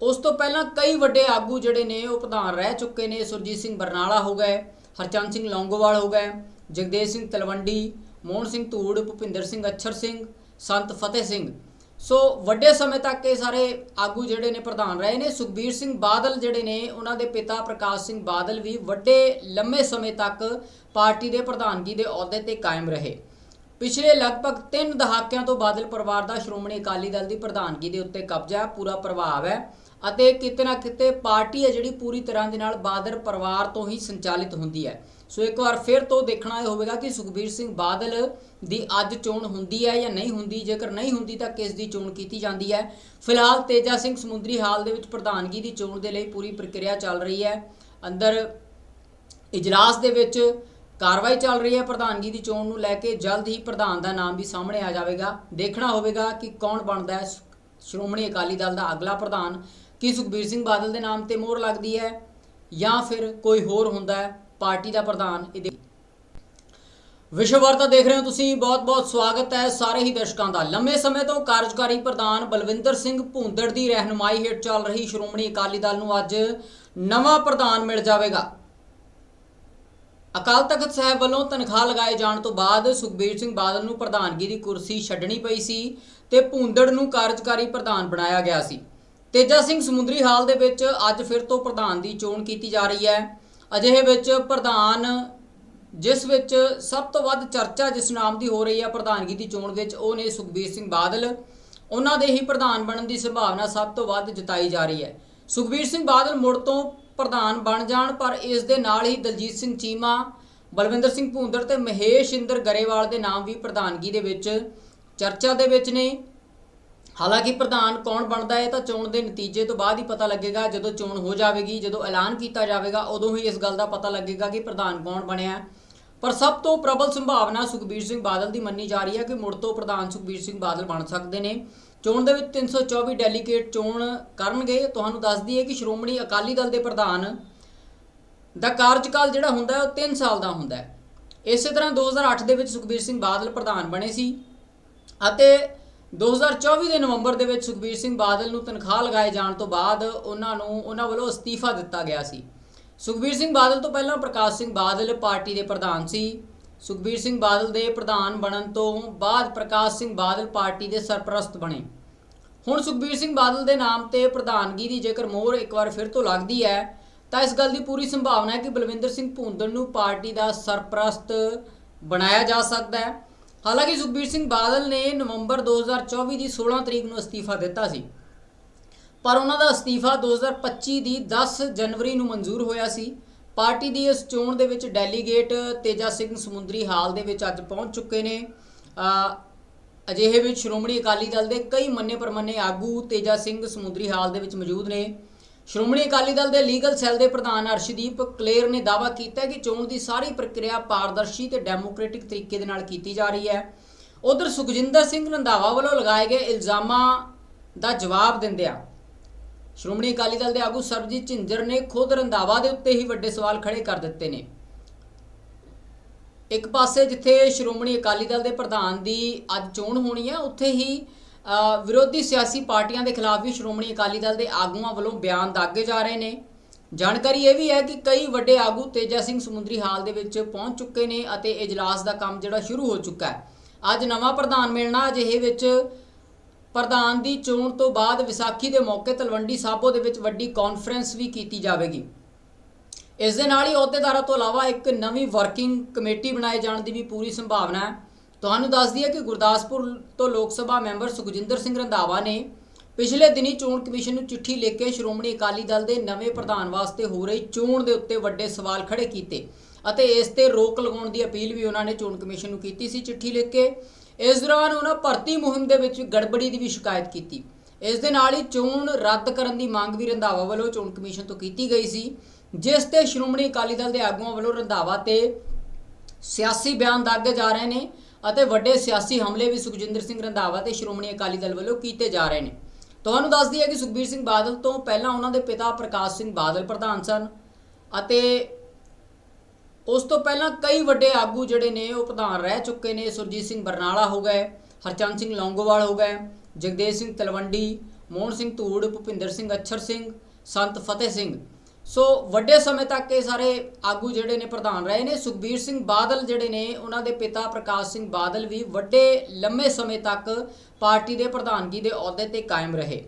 ਉਸ ਤੋਂ ਪਹਿਲਾਂ ਕਈ ਵੱਡੇ ਆਗੂ ਜਿਹੜੇ ਨੇ ਉਹ ਪ੍ਰਧਾਨ ਰਹਿ ਚੁੱਕੇ ਨੇ। ਸੁਰਜੀਤ ਸਿੰਘ ਬਰਨਾਲਾ ਹੋ ਗਏ, ਹਰਚੰਦ ਸਿੰਘ ਲੌਂਗੋਵਾਲ ਹੋ ਗਏ, ਜਗਦੇਵ ਸਿੰਘ ਤਲਵੰਡੀ, ਮੋਹਨ ਸਿੰਘ ਧੂੜ, ਭੁਪਿੰਦਰ ਸਿੰਘ ਅੱਛਰ ਸਿੰਘ, ਸੰਤ ਫਤਿਹ ਸਿੰਘ ਸੋ ਵੱਡੇ ਸਮੇਂ ਤੱਕ ਇਹ ਸਾਰੇ ਆਗੂ ਜਿਹੜੇ ਨੇ ਪ੍ਰਧਾਨ ਰਹੇ ਨੇ, ਸੁਖਬੀਰ ਸਿੰਘ ਬਾਦਲ ਜਿਹੜੇ ਨੇ, ਉਹਨਾਂ ਦੇ ਪਿਤਾ ਪ੍ਰਕਾਸ਼ ਸਿੰਘ ਬਾਦਲ ਵੀ ਵੱਡੇ ਲੰਮੇ ਸਮੇਂ ਤੱਕ ਪਾਰਟੀ ਦੇ ਪ੍ਰਧਾਨਗੀ ਦੇ ਅਹੁਦੇ ਤੇ ਕਾਇਮ ਰਹੇ। ਪਿਛਲੇ ਲਗਭਗ 3 ਦਹਾਕਿਆਂ ਤੋਂ ਬਾਦਲ ਪਰਿਵਾਰ ਦਾ ਸ਼੍ਰੋਮਣੀ ਅਕਾਲੀ ਦਲ ਦੀ ਪ੍ਰਧਾਨਗੀ ਦੇ ਉੱਤੇ ਕਬਜ਼ਾ ਹੈ, ਪੂਰਾ ਪ੍ਰਭਾਵ ਹੈ ਅਤੇ ਕਿਤੇ ਨਾ ਕਿਤੇ ਪਾਰਟੀ ਹੈ ਜਿਹੜੀ ਪੂਰੀ ਤਰ੍ਹਾਂ ਦੇ ਨਾਲ ਬਾਦਲ ਪਰਿਵਾਰ ਤੋਂ ਹੀ ਸੰਚਾਲਿਤ ਹੁੰਦੀ ਹੈ। ਸੋ ਇੱਕ ਵਾਰ ਫਿਰ ਤੋਂ ਦੇਖਣਾ ਇਹ ਹੋਵੇਗਾ ਕਿ ਸੁਖਬੀਰ ਸਿੰਘ ਬਾਦਲ ਦੀ ਅੱਜ ਚੋਣ ਹੁੰਦੀ ਹੈ ਜਾਂ ਨਹੀਂ ਹੁੰਦੀ। ਜੇਕਰ ਨਹੀਂ ਹੁੰਦੀ ਤਾਂ ਕਿਸ ਦੀ ਚੋਣ ਕੀਤੀ ਜਾਂਦੀ ਹੈ? ਫਿਲਹਾਲ ਤੇਜਾ ਸਿੰਘ ਸਮੁੰਦਰੀ ਹਾਲ ਦੇ ਵਿੱਚ ਪ੍ਰਧਾਨਗੀ ਦੀ ਚੋਣ ਦੇ ਲਈ ਪੂਰੀ ਪ੍ਰਕਿਰਿਆ ਚੱਲ ਰਹੀ ਹੈ। ਅੰਦਰ ਇਜਲਾਸ ਦੇ ਵਿੱਚ ਕਾਰਵਾਈ ਚੱਲ ਰਹੀ ਹੈ। ਪ੍ਰਧਾਨਗੀ ਦੀ ਚੋਣ ਨੂੰ ਲੈ ਕੇ ਜਲਦ ਹੀ ਪ੍ਰਧਾਨ ਦਾ ਨਾਮ ਵੀ ਸਾਹਮਣੇ ਆ ਜਾਵੇਗਾ। ਦੇਖਣਾ ਹੋਵੇਗਾ ਕਿ ਕੌਣ ਬਣਦਾ ਹੈ। ਸ਼੍ਰੋਮਣੀ ਅਕਾਲੀ ਦਲ ਦਾ ਅਗਲਾ ਪ੍ਰਧਾਨ ਕੀ ਸੁਖਬੀਰ ਸਿੰਘ ਬਾਦਲ ਦੇ ਨਾਮ ਤੇ ਮੋਹਰ ਲੱਗਦੀ ਹੈ ਜਾਂ ਫਿਰ ਕੋਈ ਹੋਰ ਹੁੰਦਾ ਹੈ? ਪਾਰਟੀ ਦਾ ਪ੍ਰਧਾਨ ਇਹਦੇ ਵਿਸ਼ਵ ਵਾਰਤਾ ਦੇਖ ਰਹੇ ਹੋ ਤੁਸੀਂ, ਬਹੁਤ-ਬਹੁਤ ਸਵਾਗਤ ਹੈ ਸਾਰੇ ਹੀ ਦਰਸ਼ਕਾਂ ਦਾ। ਲੰਮੇ ਸਮੇਂ ਤੋਂ ਕਾਰਜਕਾਰੀ ਪ੍ਰਧਾਨ ਬਲਵਿੰਦਰ ਸਿੰਘ ਭੂੰਦੜ ਦੀ ਰਹਿਨੁਮਾਈ ਹੇਠ ਚੱਲ ਰਹੀ ਸ਼੍ਰੋਮਣੀ ਅਕਾਲੀ ਦਲ ਨੂੰ ਅੱਜ ਨਵਾਂ ਪ੍ਰਧਾਨ ਮਿਲ ਜਾਵੇਗਾ। ਅਕਾਲ ਤਖਤ ਸਾਹਿਬ ਵੱਲੋਂ ਤਨਖਾਹ ਲਗਾਏ ਜਾਣ ਤੋਂ ਬਾਅਦ ਸੁਖਬੀਰ ਸਿੰਘ ਬਾਦਲ ਨੂੰ ਪ੍ਰਧਾਨਗੀ ਦੀ ਕੁਰਸੀ ਛੱਡਣੀ ਪਈ ਸੀ ਤੇ ਭੂੰਦੜ ਨੂੰ ਕਾਰਜਕਾਰੀ ਪ੍ਰਧਾਨ ਬਣਾਇਆ ਗਿਆ ਸੀ। ਤੇਜਾ ਸਿੰਘ ਸਮੁੰਦਰੀ ਹਾਲ ਦੇ ਵਿੱਚ ਅੱਜ ਫਿਰ ਤੋਂ ਪ੍ਰਧਾਨ ਦੀ ਚੋਣ ਕੀਤੀ ਜਾ ਰਹੀ ਹੈ। ਅਜਿਹੇ ਵਿੱਚ ਪ੍ਰਧਾਨ, ਜਿਸ ਵਿੱਚ ਸਭ ਤੋਂ ਵੱਧ ਚਰਚਾ ਜਿਸ ਨਾਮ ਦੀ ਹੋ ਰਹੀ ਹੈ ਪ੍ਰਧਾਨਗੀ ਦੀ ਚੋਣ ਵਿੱਚ, ਉਹ ਨੇ ਸੁਖਬੀਰ ਸਿੰਘ ਬਾਦਲ। ਉਹਨਾਂ ਦੇ ਹੀ ਪ੍ਰਧਾਨ ਬਣਨ ਦੀ ਸੰਭਾਵਨਾ ਸਭ ਤੋਂ ਵੱਧ ਜਤਾਈ ਜਾ ਰਹੀ ਹੈ। ਸੁਖਬੀਰ ਸਿੰਘ ਬਾਦਲ ਮੁੜ ਤੋਂ ਪ੍ਰਧਾਨ ਬਣ ਜਾਣ, ਪਰ ਇਸ ਦੇ ਨਾਲ ਹੀ ਦਲਜੀਤ ਸਿੰਘ ਚੀਮਾ, ਬਲਵਿੰਦਰ ਸਿੰਘ ਭੂੰਦੜ ਤੇ ਮਹੇਸ਼ ਇੰਦਰ ਗਰੇਵਾਲ ਦੇ ਨਾਮ ਵੀ ਪ੍ਰਧਾਨਗੀ ਦੇ ਵਿੱਚ ਚਰਚਾ ਦੇ ਵਿੱਚ ਨੇ। ਹਾਲਾਂਕਿ ਪ੍ਰਧਾਨ ਕੌਣ ਬਣਦਾ ਹੈ ਤਾਂ ਚੋਣ ਦੇ ਨਤੀਜੇ ਤੋਂ ਬਾਅਦ ਹੀ ਪਤਾ ਲੱਗੇਗਾ। ਜਦੋਂ ਚੋਣ ਹੋ ਜਾਵੇਗੀ, ਜਦੋਂ ਐਲਾਨ ਕੀਤਾ ਜਾਵੇਗਾ, ਉਦੋਂ ਹੀ ਇਸ ਗੱਲ ਦਾ ਪਤਾ ਲੱਗੇਗਾ ਕਿ ਪ੍ਰਧਾਨ ਕੌਣ ਬਣਿਆ ਪਰ ਸਭ ਤੋਂ ਪ੍ਰਬਲ ਸੰਭਾਵਨਾ ਸੁਖਬੀਰ ਸਿੰਘ ਬਾਦਲ ਦੀ ਮੰਨੀ ਜਾ ਰਹੀ ਹੈ ਕਿ ਮੁੜ ਤੋਂ ਪ੍ਰਧਾਨ ਸੁਖਬੀਰ ਸਿੰਘ ਬਾਦਲ ਬਣ ਸਕਦੇ ਨੇ। ਚੋਣ ਦੇ ਵਿੱਚ 324 ਡੈਲੀਗੇਟ ਚੋਣ ਕਰਨਗੇ। ਤੁਹਾਨੂੰ ਦੱਸ ਦਈਏ ਕਿ ਸ਼੍ਰੋਮਣੀ ਅਕਾਲੀ ਦਲ ਦੇ ਪ੍ਰਧਾਨ ਦਾ ਕਾਰਜਕਾਲ ਜਿਹੜਾ ਹੁੰਦਾ ਉਹ 3 ਸਾਲ ਦਾ ਹੁੰਦਾ ਹੈ। ਇਸੇ ਤਰ੍ਹਾਂ 2008 ਦੇ ਵਿੱਚ ਸੁਖਬੀਰ ਸਿੰਘ ਬਾਦਲ ਪ੍ਰਧਾਨ ਬਣੇ ਸੀ ਅਤੇ 2024 ਦੇ ਨਵੰਬਰ ਦੇ ਵਿੱਚ ਸੁਖਬੀਰ ਸਿੰਘ ਬਾਦਲ ਨੂੰ ਤਨਖਾਹ ਲਗਾਏ ਜਾਣ ਤੋਂ ਬਾਅਦ ਉਹਨਾਂ ਨੂੰ, ਉਹਨਾਂ ਵੱਲੋਂ ਅਸਤੀਫਾ ਦਿੱਤਾ ਗਿਆ ਸੀ। ਸੁਖਬੀਰ ਸਿੰਘ ਬਾਦਲ ਤੋਂ ਪਹਿਲਾਂ ਪ੍ਰਕਾਸ਼ ਸਿੰਘ ਬਾਦਲ ਪਾਰਟੀ ਦੇ ਪ੍ਰਧਾਨ ਸੀ। ਸੁਖਬੀਰ ਸਿੰਘ ਬਾਦਲ ਦੇ ਪ੍ਰਧਾਨ ਬਣਨ ਤੋਂ ਬਾਅਦ ਪ੍ਰਕਾਸ਼ ਸਿੰਘ ਬਾਦਲ ਪਾਰਟੀ ਦੇ ਸਰਪ੍ਰਸਤ ਬਣੇ। ਹੁਣ ਸੁਖਬੀਰ ਸਿੰਘ ਬਾਦਲ ਦੇ ਨਾਮ ਤੇ ਪ੍ਰਧਾਨਗੀ ਦੀ ਜੇਕਰ ਮੋਹਰ ਇੱਕ ਵਾਰ ਫਿਰ ਤੋਂ ਲੱਗਦੀ ਹੈ, ਤਾਂ ਇਸ ਗੱਲ ਦੀ ਪੂਰੀ ਸੰਭਾਵਨਾ ਹੈ ਕਿ ਬਲਵਿੰਦਰ ਸਿੰਘ ਭੂੰਦੜ ਨੂੰ ਪਾਰਟੀ ਦਾ ਸਰਪ੍ਰਸਤ ਬਣਾਇਆ ਜਾ ਸਕਦਾ ਹੈ। ਹਾਲਾਂਕਿ ਸੁਖਬੀਰ ਸਿੰਘ ਬਾਦਲ ਨੇ ਨਵੰਬਰ 2024 ਦੀ 16 ਤਰੀਕ ਨੂੰ ਅਸਤੀਫਾ ਦਿੱਤਾ ਸੀ। ਪਰ ਉਹਨਾਂ ਦਾ ਅਸਤੀਫਾ 2025 ਦੀ 10 ਜਨਵਰੀ ਨੂੰ ਮਨਜ਼ੂਰ ਹੋਇਆ ਸੀ। ਪਾਰਟੀ ਦੀ ਇਸ ਚੋਣ ਦੇ ਵਿੱਚ ਡੈਲੀਗੇਟ ਤੇਜਾ ਸਿੰਘ ਸਮੁੰਦਰੀ ਹਾਲ ਦੇ ਵਿੱਚ ਅੱਜ ਪਹੁੰਚ ਚੁੱਕੇ ਨੇ। ਅਜਿਹੇ ਵਿੱਚ ਸ਼੍ਰੋਮਣੀ ਅਕਾਲੀ ਦਲ ਦੇ ਕਈ ਮੰਨੇ ਪਰਮੰਨੇ ਆਗੂ ਤੇਜਾ ਸਿੰਘ ਸਮੁੰਦਰੀ ਹਾਲ ਦੇ ਵਿੱਚ ਮੌਜੂਦ ਨੇ। ਸ਼੍ਰੋਮਣੀ ਅਕਾਲੀ ਦਲ ਦੇ ਲੀਗਲ ਸੈੱਲ ਦੇ ਪ੍ਰਧਾਨ ਅਰਸ਼ਦੀਪ ਕਲੇਰ ਨੇ ਦਾਅਵਾ ਕੀਤਾ ਕਿ ਚੋਣ ਦੀ ਸਾਰੀ ਪ੍ਰਕਿਰਿਆ ਪਾਰਦਰਸ਼ੀ ਤੇ ਡੈਮੋਕ੍ਰੈਟਿਕ ਤਰੀਕੇ ਦੇ ਨਾਲ ਕੀਤੀ ਜਾ ਰਹੀ ਹੈ। ਉਧਰ ਸੁਖਜਿੰਦਰ ਸਿੰਘ ਰੰਧਾਵਾ ਵੱਲੋਂ ਲਗਾਏ ਗਏ ਇਲਜ਼ਾਮਾਂ ਦਾ ਜਵਾਬ ਦਿੰਦਿਆਂ ਸ਼੍ਰੋਮਣੀ ਅਕਾਲੀ ਦਲ ਦੇ ਆਗੂ ਸਰਬਜੀਤ ਝਿੰਜਰ ਨੇ ਖੁਦ ਰੰਧਾਵਾ ਦੇ ਉੱਤੇ ਹੀ ਵੱਡੇ ਸਵਾਲ ਖੜੇ ਕਰ ਦਿੱਤੇ ਨੇ। ਇੱਕ ਪਾਸੇ ਜਿੱਥੇ ਸ਼੍ਰੋਮਣੀ ਅਕਾਲੀ ਦਲ ਦੇ ਪ੍ਰਧਾਨ ਦੀ ਅੱਜ ਚੋਣ ਹੋਣੀ ਹੈ, ਉੱਥੇ ਹੀ ਵਿਰੋਧੀ ਸਿਆਸੀ ਪਾਰਟੀਆਂ ਦੇ ਖਿਲਾਫ ਵੀ ਸ਼੍ਰੋਮਣੀ ਅਕਾਲੀ ਦਲ ਦੇ ਆਗੂਆਂ ਵੱਲੋਂ ਬਿਆਨ ਦਾਗੇ ਜਾ ਰਹੇ ਨੇ। ਜਾਣਕਾਰੀ ਇਹ ਵੀ ਹੈ ਕਿ ਕਈ ਵੱਡੇ ਆਗੂ ਤੇਜਾ ਸਿੰਘ ਸਮੁੰਦਰੀ ਹਾਲ ਦੇ ਵਿੱਚ ਪਹੁੰਚ ਚੁੱਕੇ ਨੇ ਅਤੇ ਇਜਲਾਸ ਦਾ ਕੰਮ ਜਿਹੜਾ ਸ਼ੁਰੂ ਹੋ ਚੁੱਕਾ ਹੈ। ਅੱਜ ਨਵਾਂ ਪ੍ਰਧਾਨ ਮਿਲਣਾ ਅਜਿਹੇ ਵਿੱਚ ਪ੍ਰਧਾਨ ਦੀ ਚੋਣ ਤੋਂ ਬਾਅਦ ਵਿਸਾਖੀ ਦੇ ਮੌਕੇ ਤਲਵੰਡੀ ਸਾਬੋ ਦੇ ਵਿੱਚ ਵੱਡੀ ਕਾਨਫਰੰਸ ਵੀ ਕੀਤੀ ਜਾਵੇਗੀ। ਇਸ ਦੇ ਨਾਲ ਹੀ ਅਹੁਦੇਦਾਰਾਂ ਤੋਂ ਇਲਾਵਾ ਇੱਕ ਨਵੀਂ ਵਰਕਿੰਗ ਕਮੇਟੀ ਬਣਾਏ ਜਾਣ ਦੀ ਵੀ ਪੂਰੀ ਸੰਭਾਵਨਾ ਹੈ। ਤੁਹਾਨੂੰ ਦੱਸ ਦਈਏ ਕਿ ਗੁਰਦਾਸਪੁਰ ਤੋਂ ਲੋਕ ਸਭਾ ਮੈਂਬਰ ਸੁਖਜਿੰਦਰ ਸਿੰਘ ਰੰਧਾਵਾ ਨੇ ਪਿਛਲੇ ਦਿਨੀ ਚੋਣ ਕਮਿਸ਼ਨ ਨੂੰ ਚਿੱਠੀ ਲਿਖ ਕੇ ਸ਼੍ਰੋਮਣੀ ਅਕਾਲੀ ਦਲ ਦੇ ਨਵੇਂ ਪ੍ਰਧਾਨ ਵਾਸਤੇ ਹੋ ਰਹੀ ਚੋਣ ਦੇ ਉੱਤੇ ਵੱਡੇ ਸਵਾਲ ਖੜੇ ਕੀਤੇ ਅਤੇ ਇਸ ਤੇ ਰੋਕ ਲਗਾਉਣ ਦੀ ਅਪੀਲ ਵੀ ਉਹਨਾਂ ਨੇ ਚੋਣ ਕਮਿਸ਼ਨ ਨੂੰ ਕੀਤੀ ਸੀ ਚਿੱਠੀ ਲਿਖ ਕੇ। ਇਸ ਦੌਰਾਨ ਉਹਨਾਂ ਭਰਤੀ ਮੁਹਿੰਮ ਦੇ ਵਿੱਚ ਗੜਬੜੀ ਦੀ ਵੀ ਸ਼ਿਕਾਇਤ ਕੀਤੀ। ਇਸ ਦੇ ਨਾਲ ਹੀ ਚੋਣ ਰੱਦ ਕਰਨ ਦੀ ਮੰਗ ਵੀ ਰੰਧਾਵਾ ਵੱਲੋਂ ਚੋਣ ਕਮਿਸ਼ਨ ਤੋਂ ਕੀਤੀ ਗਈ ਸੀ, ਜਿਸ ਤੇ ਸ਼੍ਰੋਮਣੀ ਅਕਾਲੀ ਦਲ ਦੇ ਆਗੂਆਂ ਵੱਲੋਂ ਰੰਧਾਵਾ ਤੇ ਸਿਆਸੀ ਬਿਆਨ ਦਾਗੇ ਜਾ ਰਹੇ ਨੇ। ਅਤੇ ਵੱਡੇ ਸਿਆਸੀ ਹਮਲੇ ਵੀ ਸੁਖਜਿੰਦਰ ਸਿੰਘ ਰੰਧਾਵਾ ਤੇ ਸ਼੍ਰੋਮਣੀ ਅਕਾਲੀ ਦਲ ਵੱਲੋਂ ਕੀਤੇ ਜਾ ਰਹੇ ਨੇ। ਤੁਹਾਨੂੰ ਦੱਸ ਦਈਏ ਕਿ ਸੁਖਬੀਰ ਸਿੰਘ ਬਾਦਲ ਤੋਂ ਪਹਿਲਾਂ ਉਹਨਾਂ ਦੇ ਪਿਤਾ ਪ੍ਰਕਾਸ਼ ਸਿੰਘ ਬਾਦਲ ਪ੍ਰਧਾਨ ਸਨ ਅਤੇ ਉਸ ਤੋਂ ਪਹਿਲਾਂ ਕਈ ਵੱਡੇ ਆਗੂ ਜਿਹੜੇ ਨੇ ਉਹ ਪ੍ਰਧਾਨ ਰਹਿ ਚੁੱਕੇ ਨੇ। ਸੁਰਜੀਤ ਸਿੰਘ ਬਰਨਾਲਾ ਹੋ ਗਏ, ਹਰਚੰਦ ਸਿੰਘ ਲੌਂਗੋਵਾਲ ਹੋ ਗਏ, ਜਗਦੇਵ ਸਿੰਘ ਤਲਵੰਡੀ, ਮੋਹਨ ਸਿੰਘ ਧੂੜ, ਭੁਪਿੰਦਰ ਸਿੰਘ ਅੱਛਰ ਸਿੰਘ, ਸੰਤ ਫਤਿਹ ਸਿੰਘ। ਸੋ ਵੱਡੇ ਸਮੇਂ ਤੱਕ ਇਹ ਸਾਰੇ ਆਗੂ ਜਿਹੜੇ ਨੇ ਪ੍ਰਧਾਨ ਰਹੇ ਨੇ, ਸੁਖਬੀਰ ਸਿੰਘ ਬਾਦਲ ਜਿਹੜੇ ਨੇ, ਉਹਨਾਂ ਦੇ ਪਿਤਾ ਪ੍ਰਕਾਸ਼ ਸਿੰਘ ਬਾਦਲ ਵੀ ਵੱਡੇ ਲੰਮੇ ਸਮੇਂ ਤੱਕ ਪਾਰਟੀ ਦੇ ਪ੍ਰਧਾਨਗੀ ਦੇ ਅਹੁਦੇ ਤੇ ਕਾਇਮ ਰਹੇ।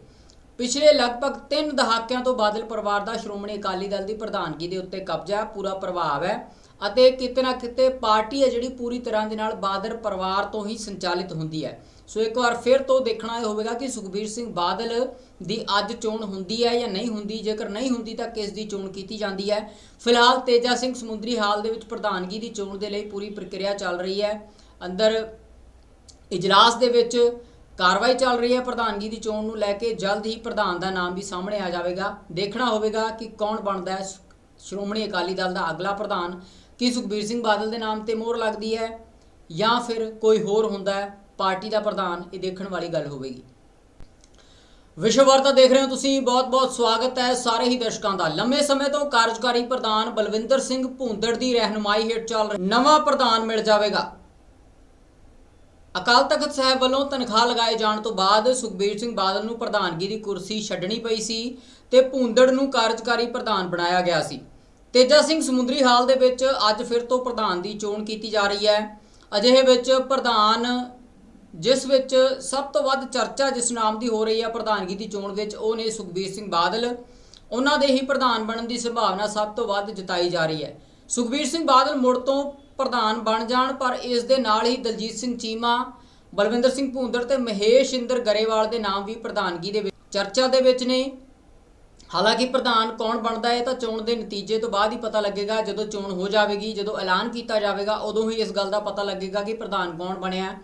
ਪਿਛਲੇ ਲਗਭਗ 3 ਦਹਾਕਿਆਂ ਤੋਂ ਬਾਦਲ ਪਰਿਵਾਰ ਦਾ ਸ਼੍ਰੋਮਣੀ ਅਕਾਲੀ ਦਲ ਦੀ ਪ੍ਰਧਾਨਗੀ ਦੇ ਉੱਤੇ ਕਬਜ਼ਾ ਹੈ, ਪੂਰਾ ਪ੍ਰਭਾਵ ਹੈ ਅਤੇ ਕਿਤੇ ਨਾ ਕਿਤੇ ਪਾਰਟੀ ਹੈ ਜਿਹੜੀ ਪੂਰੀ ਤਰ੍ਹਾਂ ਦੇ ਨਾਲ ਬਾਦਲ ਪਰਿਵਾਰ ਤੋਂ ਹੀ ਸੰਚਾਲਿਤ ਹੁੰਦੀ ਹੈ। ਸੋ ਇੱਕ ਵਾਰ ਫਿਰ ਤੋਂ ਦੇਖਣਾ ਇਹ ਹੋਵੇਗਾ ਕਿ ਸੁਖਬੀਰ ਸਿੰਘ ਬਾਦਲ ਦੀ ਅੱਜ ਚੋਣ ਹੁੰਦੀ ਹੈ ਜਾਂ ਨਹੀਂ ਹੁੰਦੀ। ਜੇਕਰ ਨਹੀਂ ਹੁੰਦੀ ਤਾਂ ਕਿਸ ਦੀ ਚੋਣ ਕੀਤੀ ਜਾਂਦੀ ਹੈ? ਫਿਲਹਾਲ ਤੇਜਾ ਸਿੰਘ ਸਮੁੰਦਰੀ ਹਾਲ ਦੇ ਵਿੱਚ ਪ੍ਰਧਾਨਗੀ ਦੀ ਚੋਣ ਦੇ ਲਈ ਪੂਰੀ ਪ੍ਰਕਿਰਿਆ ਚੱਲ ਰਹੀ ਹੈ। ਅੰਦਰ ਇਜਲਾਸ ਦੇ ਵਿੱਚ ਕਾਰਵਾਈ ਚੱਲ ਰਹੀ ਹੈ। ਪ੍ਰਧਾਨਗੀ ਦੀ ਚੋਣ ਨੂੰ ਲੈ ਕੇ ਜਲਦ ਹੀ ਪ੍ਰਧਾਨ ਦਾ ਨਾਮ ਵੀ ਸਾਹਮਣੇ ਆ ਜਾਵੇਗਾ। ਦੇਖਣਾ ਹੋਵੇਗਾ ਕਿ ਕੌਣ ਬਣਦਾ ਹੈ। ਸ਼੍ਰੋਮਣੀ ਅਕਾਲੀ ਦਲ ਦਾ ਅਗਲਾ ਪ੍ਰਧਾਨ ਕੀ ਸੁਖਬੀਰ ਸਿੰਘ ਬਾਦਲ ਦੇ ਨਾਮ ਤੇ ਮੋਹਰ ਲੱਗਦੀ ਹੈ ਜਾਂ ਫਿਰ ਕੋਈ ਹੋਰ ਹੁੰਦਾ ਹੈ? ਪਾਰਟੀ ਦਾ ਪ੍ਰਧਾਨ ਇਹ ਦੇਖਣ ਵਾਲੀ ਗੱਲ ਹੋਵੇਗੀ। ਵਿਸ਼ਵ ਵਾਰਤਾ ਦੇਖ ਰਹੇ ਹੋ ਤੁਸੀਂ, ਬਹੁਤ-ਬਹੁਤ ਸਵਾਗਤ ਹੈ ਸਾਰੇ ਹੀ ਦਰਸ਼ਕਾਂ ਦਾ। ਲੰਮੇ ਸਮੇਂ ਤੋਂ ਕਾਰਜਕਾਰੀ ਪ੍ਰਧਾਨ ਬਲਵਿੰਦਰ ਸਿੰਘ ਭੂੰਦੜ ਦੀ ਰਹਿਨੁਮਾਈ ਹੇਠ ਚੱਲ ਰਿਹਾ, ਨਵਾਂ ਪ੍ਰਧਾਨ ਮਿਲ ਜਾਵੇਗਾ। ਅਕਾਲ ਤਖਤ ਸਾਹਿਬ ਵੱਲੋਂ ਤਨਖਾਹ ਲਗਾਏ ਜਾਣ ਤੋਂ ਬਾਅਦ ਸੁਖਬੀਰ ਸਿੰਘ ਬਾਦਲ ਨੂੰ ਪ੍ਰਧਾਨਗੀ ਦੀ ਕੁਰਸੀ ਛੱਡਣੀ ਪਈ ਸੀ ਤੇ ਭੂੰਦੜ ਨੂੰ ਕਾਰਜਕਾਰੀ ਪ੍ਰਧਾਨ ਬਣਾਇਆ ਗਿਆ ਸੀ। ਤੇਜਾ ਸਿੰਘ ਸਮੁੰਦਰੀ ਹਾਲ ਦੇ ਵਿੱਚ ਅੱਜ ਫਿਰ ਤੋਂ ਪ੍ਰਧਾਨ ਦੀ ਚੋਣ ਕੀਤੀ ਜਾ ਰਹੀ ਹੈ। ਅਜਿਹੇ ਵਿੱਚ ਪ੍ਰਧਾਨ ਜਿਸ ਵਿੱਚ ਸਭ ਤੋਂ ਵੱਧ ਚਰਚਾ ਜਿਸ ਨਾਮ ਦੀ ਹੋ ਰਹੀ ਹੈ ਪ੍ਰਧਾਨਗੀ ਦੀ ਚੋਣ ਵਿੱਚ, ਉਹ ਨੇ ਸੁਖਬੀਰ ਸਿੰਘ ਬਾਦਲ। ਉਹਨਾਂ ਦੇ ਹੀ ਪ੍ਰਧਾਨ ਬਣਨ ਦੀ ਸੰਭਾਵਨਾ ਸਭ ਤੋਂ ਵੱਧ ਜਤਾਈ ਜਾ ਰਹੀ ਹੈ। ਸੁਖਬੀਰ ਸਿੰਘ ਬਾਦਲ ਮੁੜ ਤੋਂ ਪ੍ਰਧਾਨ ਬਣ ਜਾਣ, ਪਰ ਇਸ ਦੇ ਨਾਲ ਹੀ ਦਲਜੀਤ ਸਿੰਘ ਚੀਮਾ, ਬਲਵਿੰਦਰ ਸਿੰਘ ਭੂੰਦੜ ਤੇ ਮਹੇਸ਼ ਇੰਦਰ ਗਰੇਵਾਲ ਦੇ ਨਾਮ ਵੀ ਪ੍ਰਧਾਨਗੀ ਦੇ ਵਿੱਚ ਚਰਚਾ ਦੇ ਵਿੱਚ ਨੇ। ਹਾਲਾਂਕਿ ਪ੍ਰਧਾਨ ਕੌਣ ਬਣਦਾ ਹੈ ਤਾਂ ਚੋਣ ਦੇ ਨਤੀਜੇ ਤੋਂ ਬਾਅਦ ਹੀ ਪਤਾ ਲੱਗੇਗਾ। ਜਦੋਂ ਚੋਣ ਹੋ ਜਾਵੇਗੀ, ਜਦੋਂ ਐਲਾਨ ਕੀਤਾ ਜਾਵੇਗਾ, ਉਦੋਂ ਹੀ ਇਸ ਗੱਲ ਦਾ ਪਤਾ ਲੱਗੇਗਾ ਕਿ ਪ੍ਰਧਾਨ ਕੌਣ ਬਣਿਆ।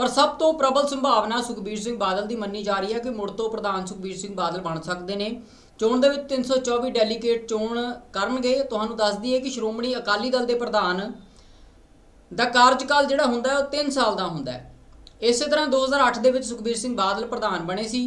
ਪਰ ਸਭ ਤੋਂ ਪ੍ਰਬਲ ਸੰਭਾਵਨਾ ਸੁਖਬੀਰ ਸਿੰਘ ਬਾਦਲ ਦੀ ਮੰਨੀ ਜਾ ਰਹੀ ਹੈ ਕਿ ਮੁੜ ਤੋਂ ਪ੍ਰਧਾਨ ਸੁਖਬੀਰ ਸਿੰਘ ਬਾਦਲ ਬਣ ਸਕਦੇ ਨੇ। ਚੋਣ ਦੇ ਵਿੱਚ 324 ਡੈਲੀਗੇਟ ਚੋਣ ਕਰਨਗੇ। ਤੁਹਾਨੂੰ ਦੱਸ ਦਈਏ ਕਿ ਸ਼੍ਰੋਮਣੀ ਅਕਾਲੀ ਦਲ ਦੇ ਪ੍ਰਧਾਨ ਦਾ ਕਾਰਜਕਾਲ ਜਿਹੜਾ ਹੁੰਦਾ ਹੈ ਉਹ 3 ਸਾਲ ਦਾ ਹੁੰਦਾ ਹੈ। ਇਸੇ ਤਰ੍ਹਾਂ 2008 ਦੇ ਵਿੱਚ ਸੁਖਬੀਰ ਸਿੰਘ ਬਾਦਲ ਪ੍ਰਧਾਨ ਬਣੇ ਸੀ।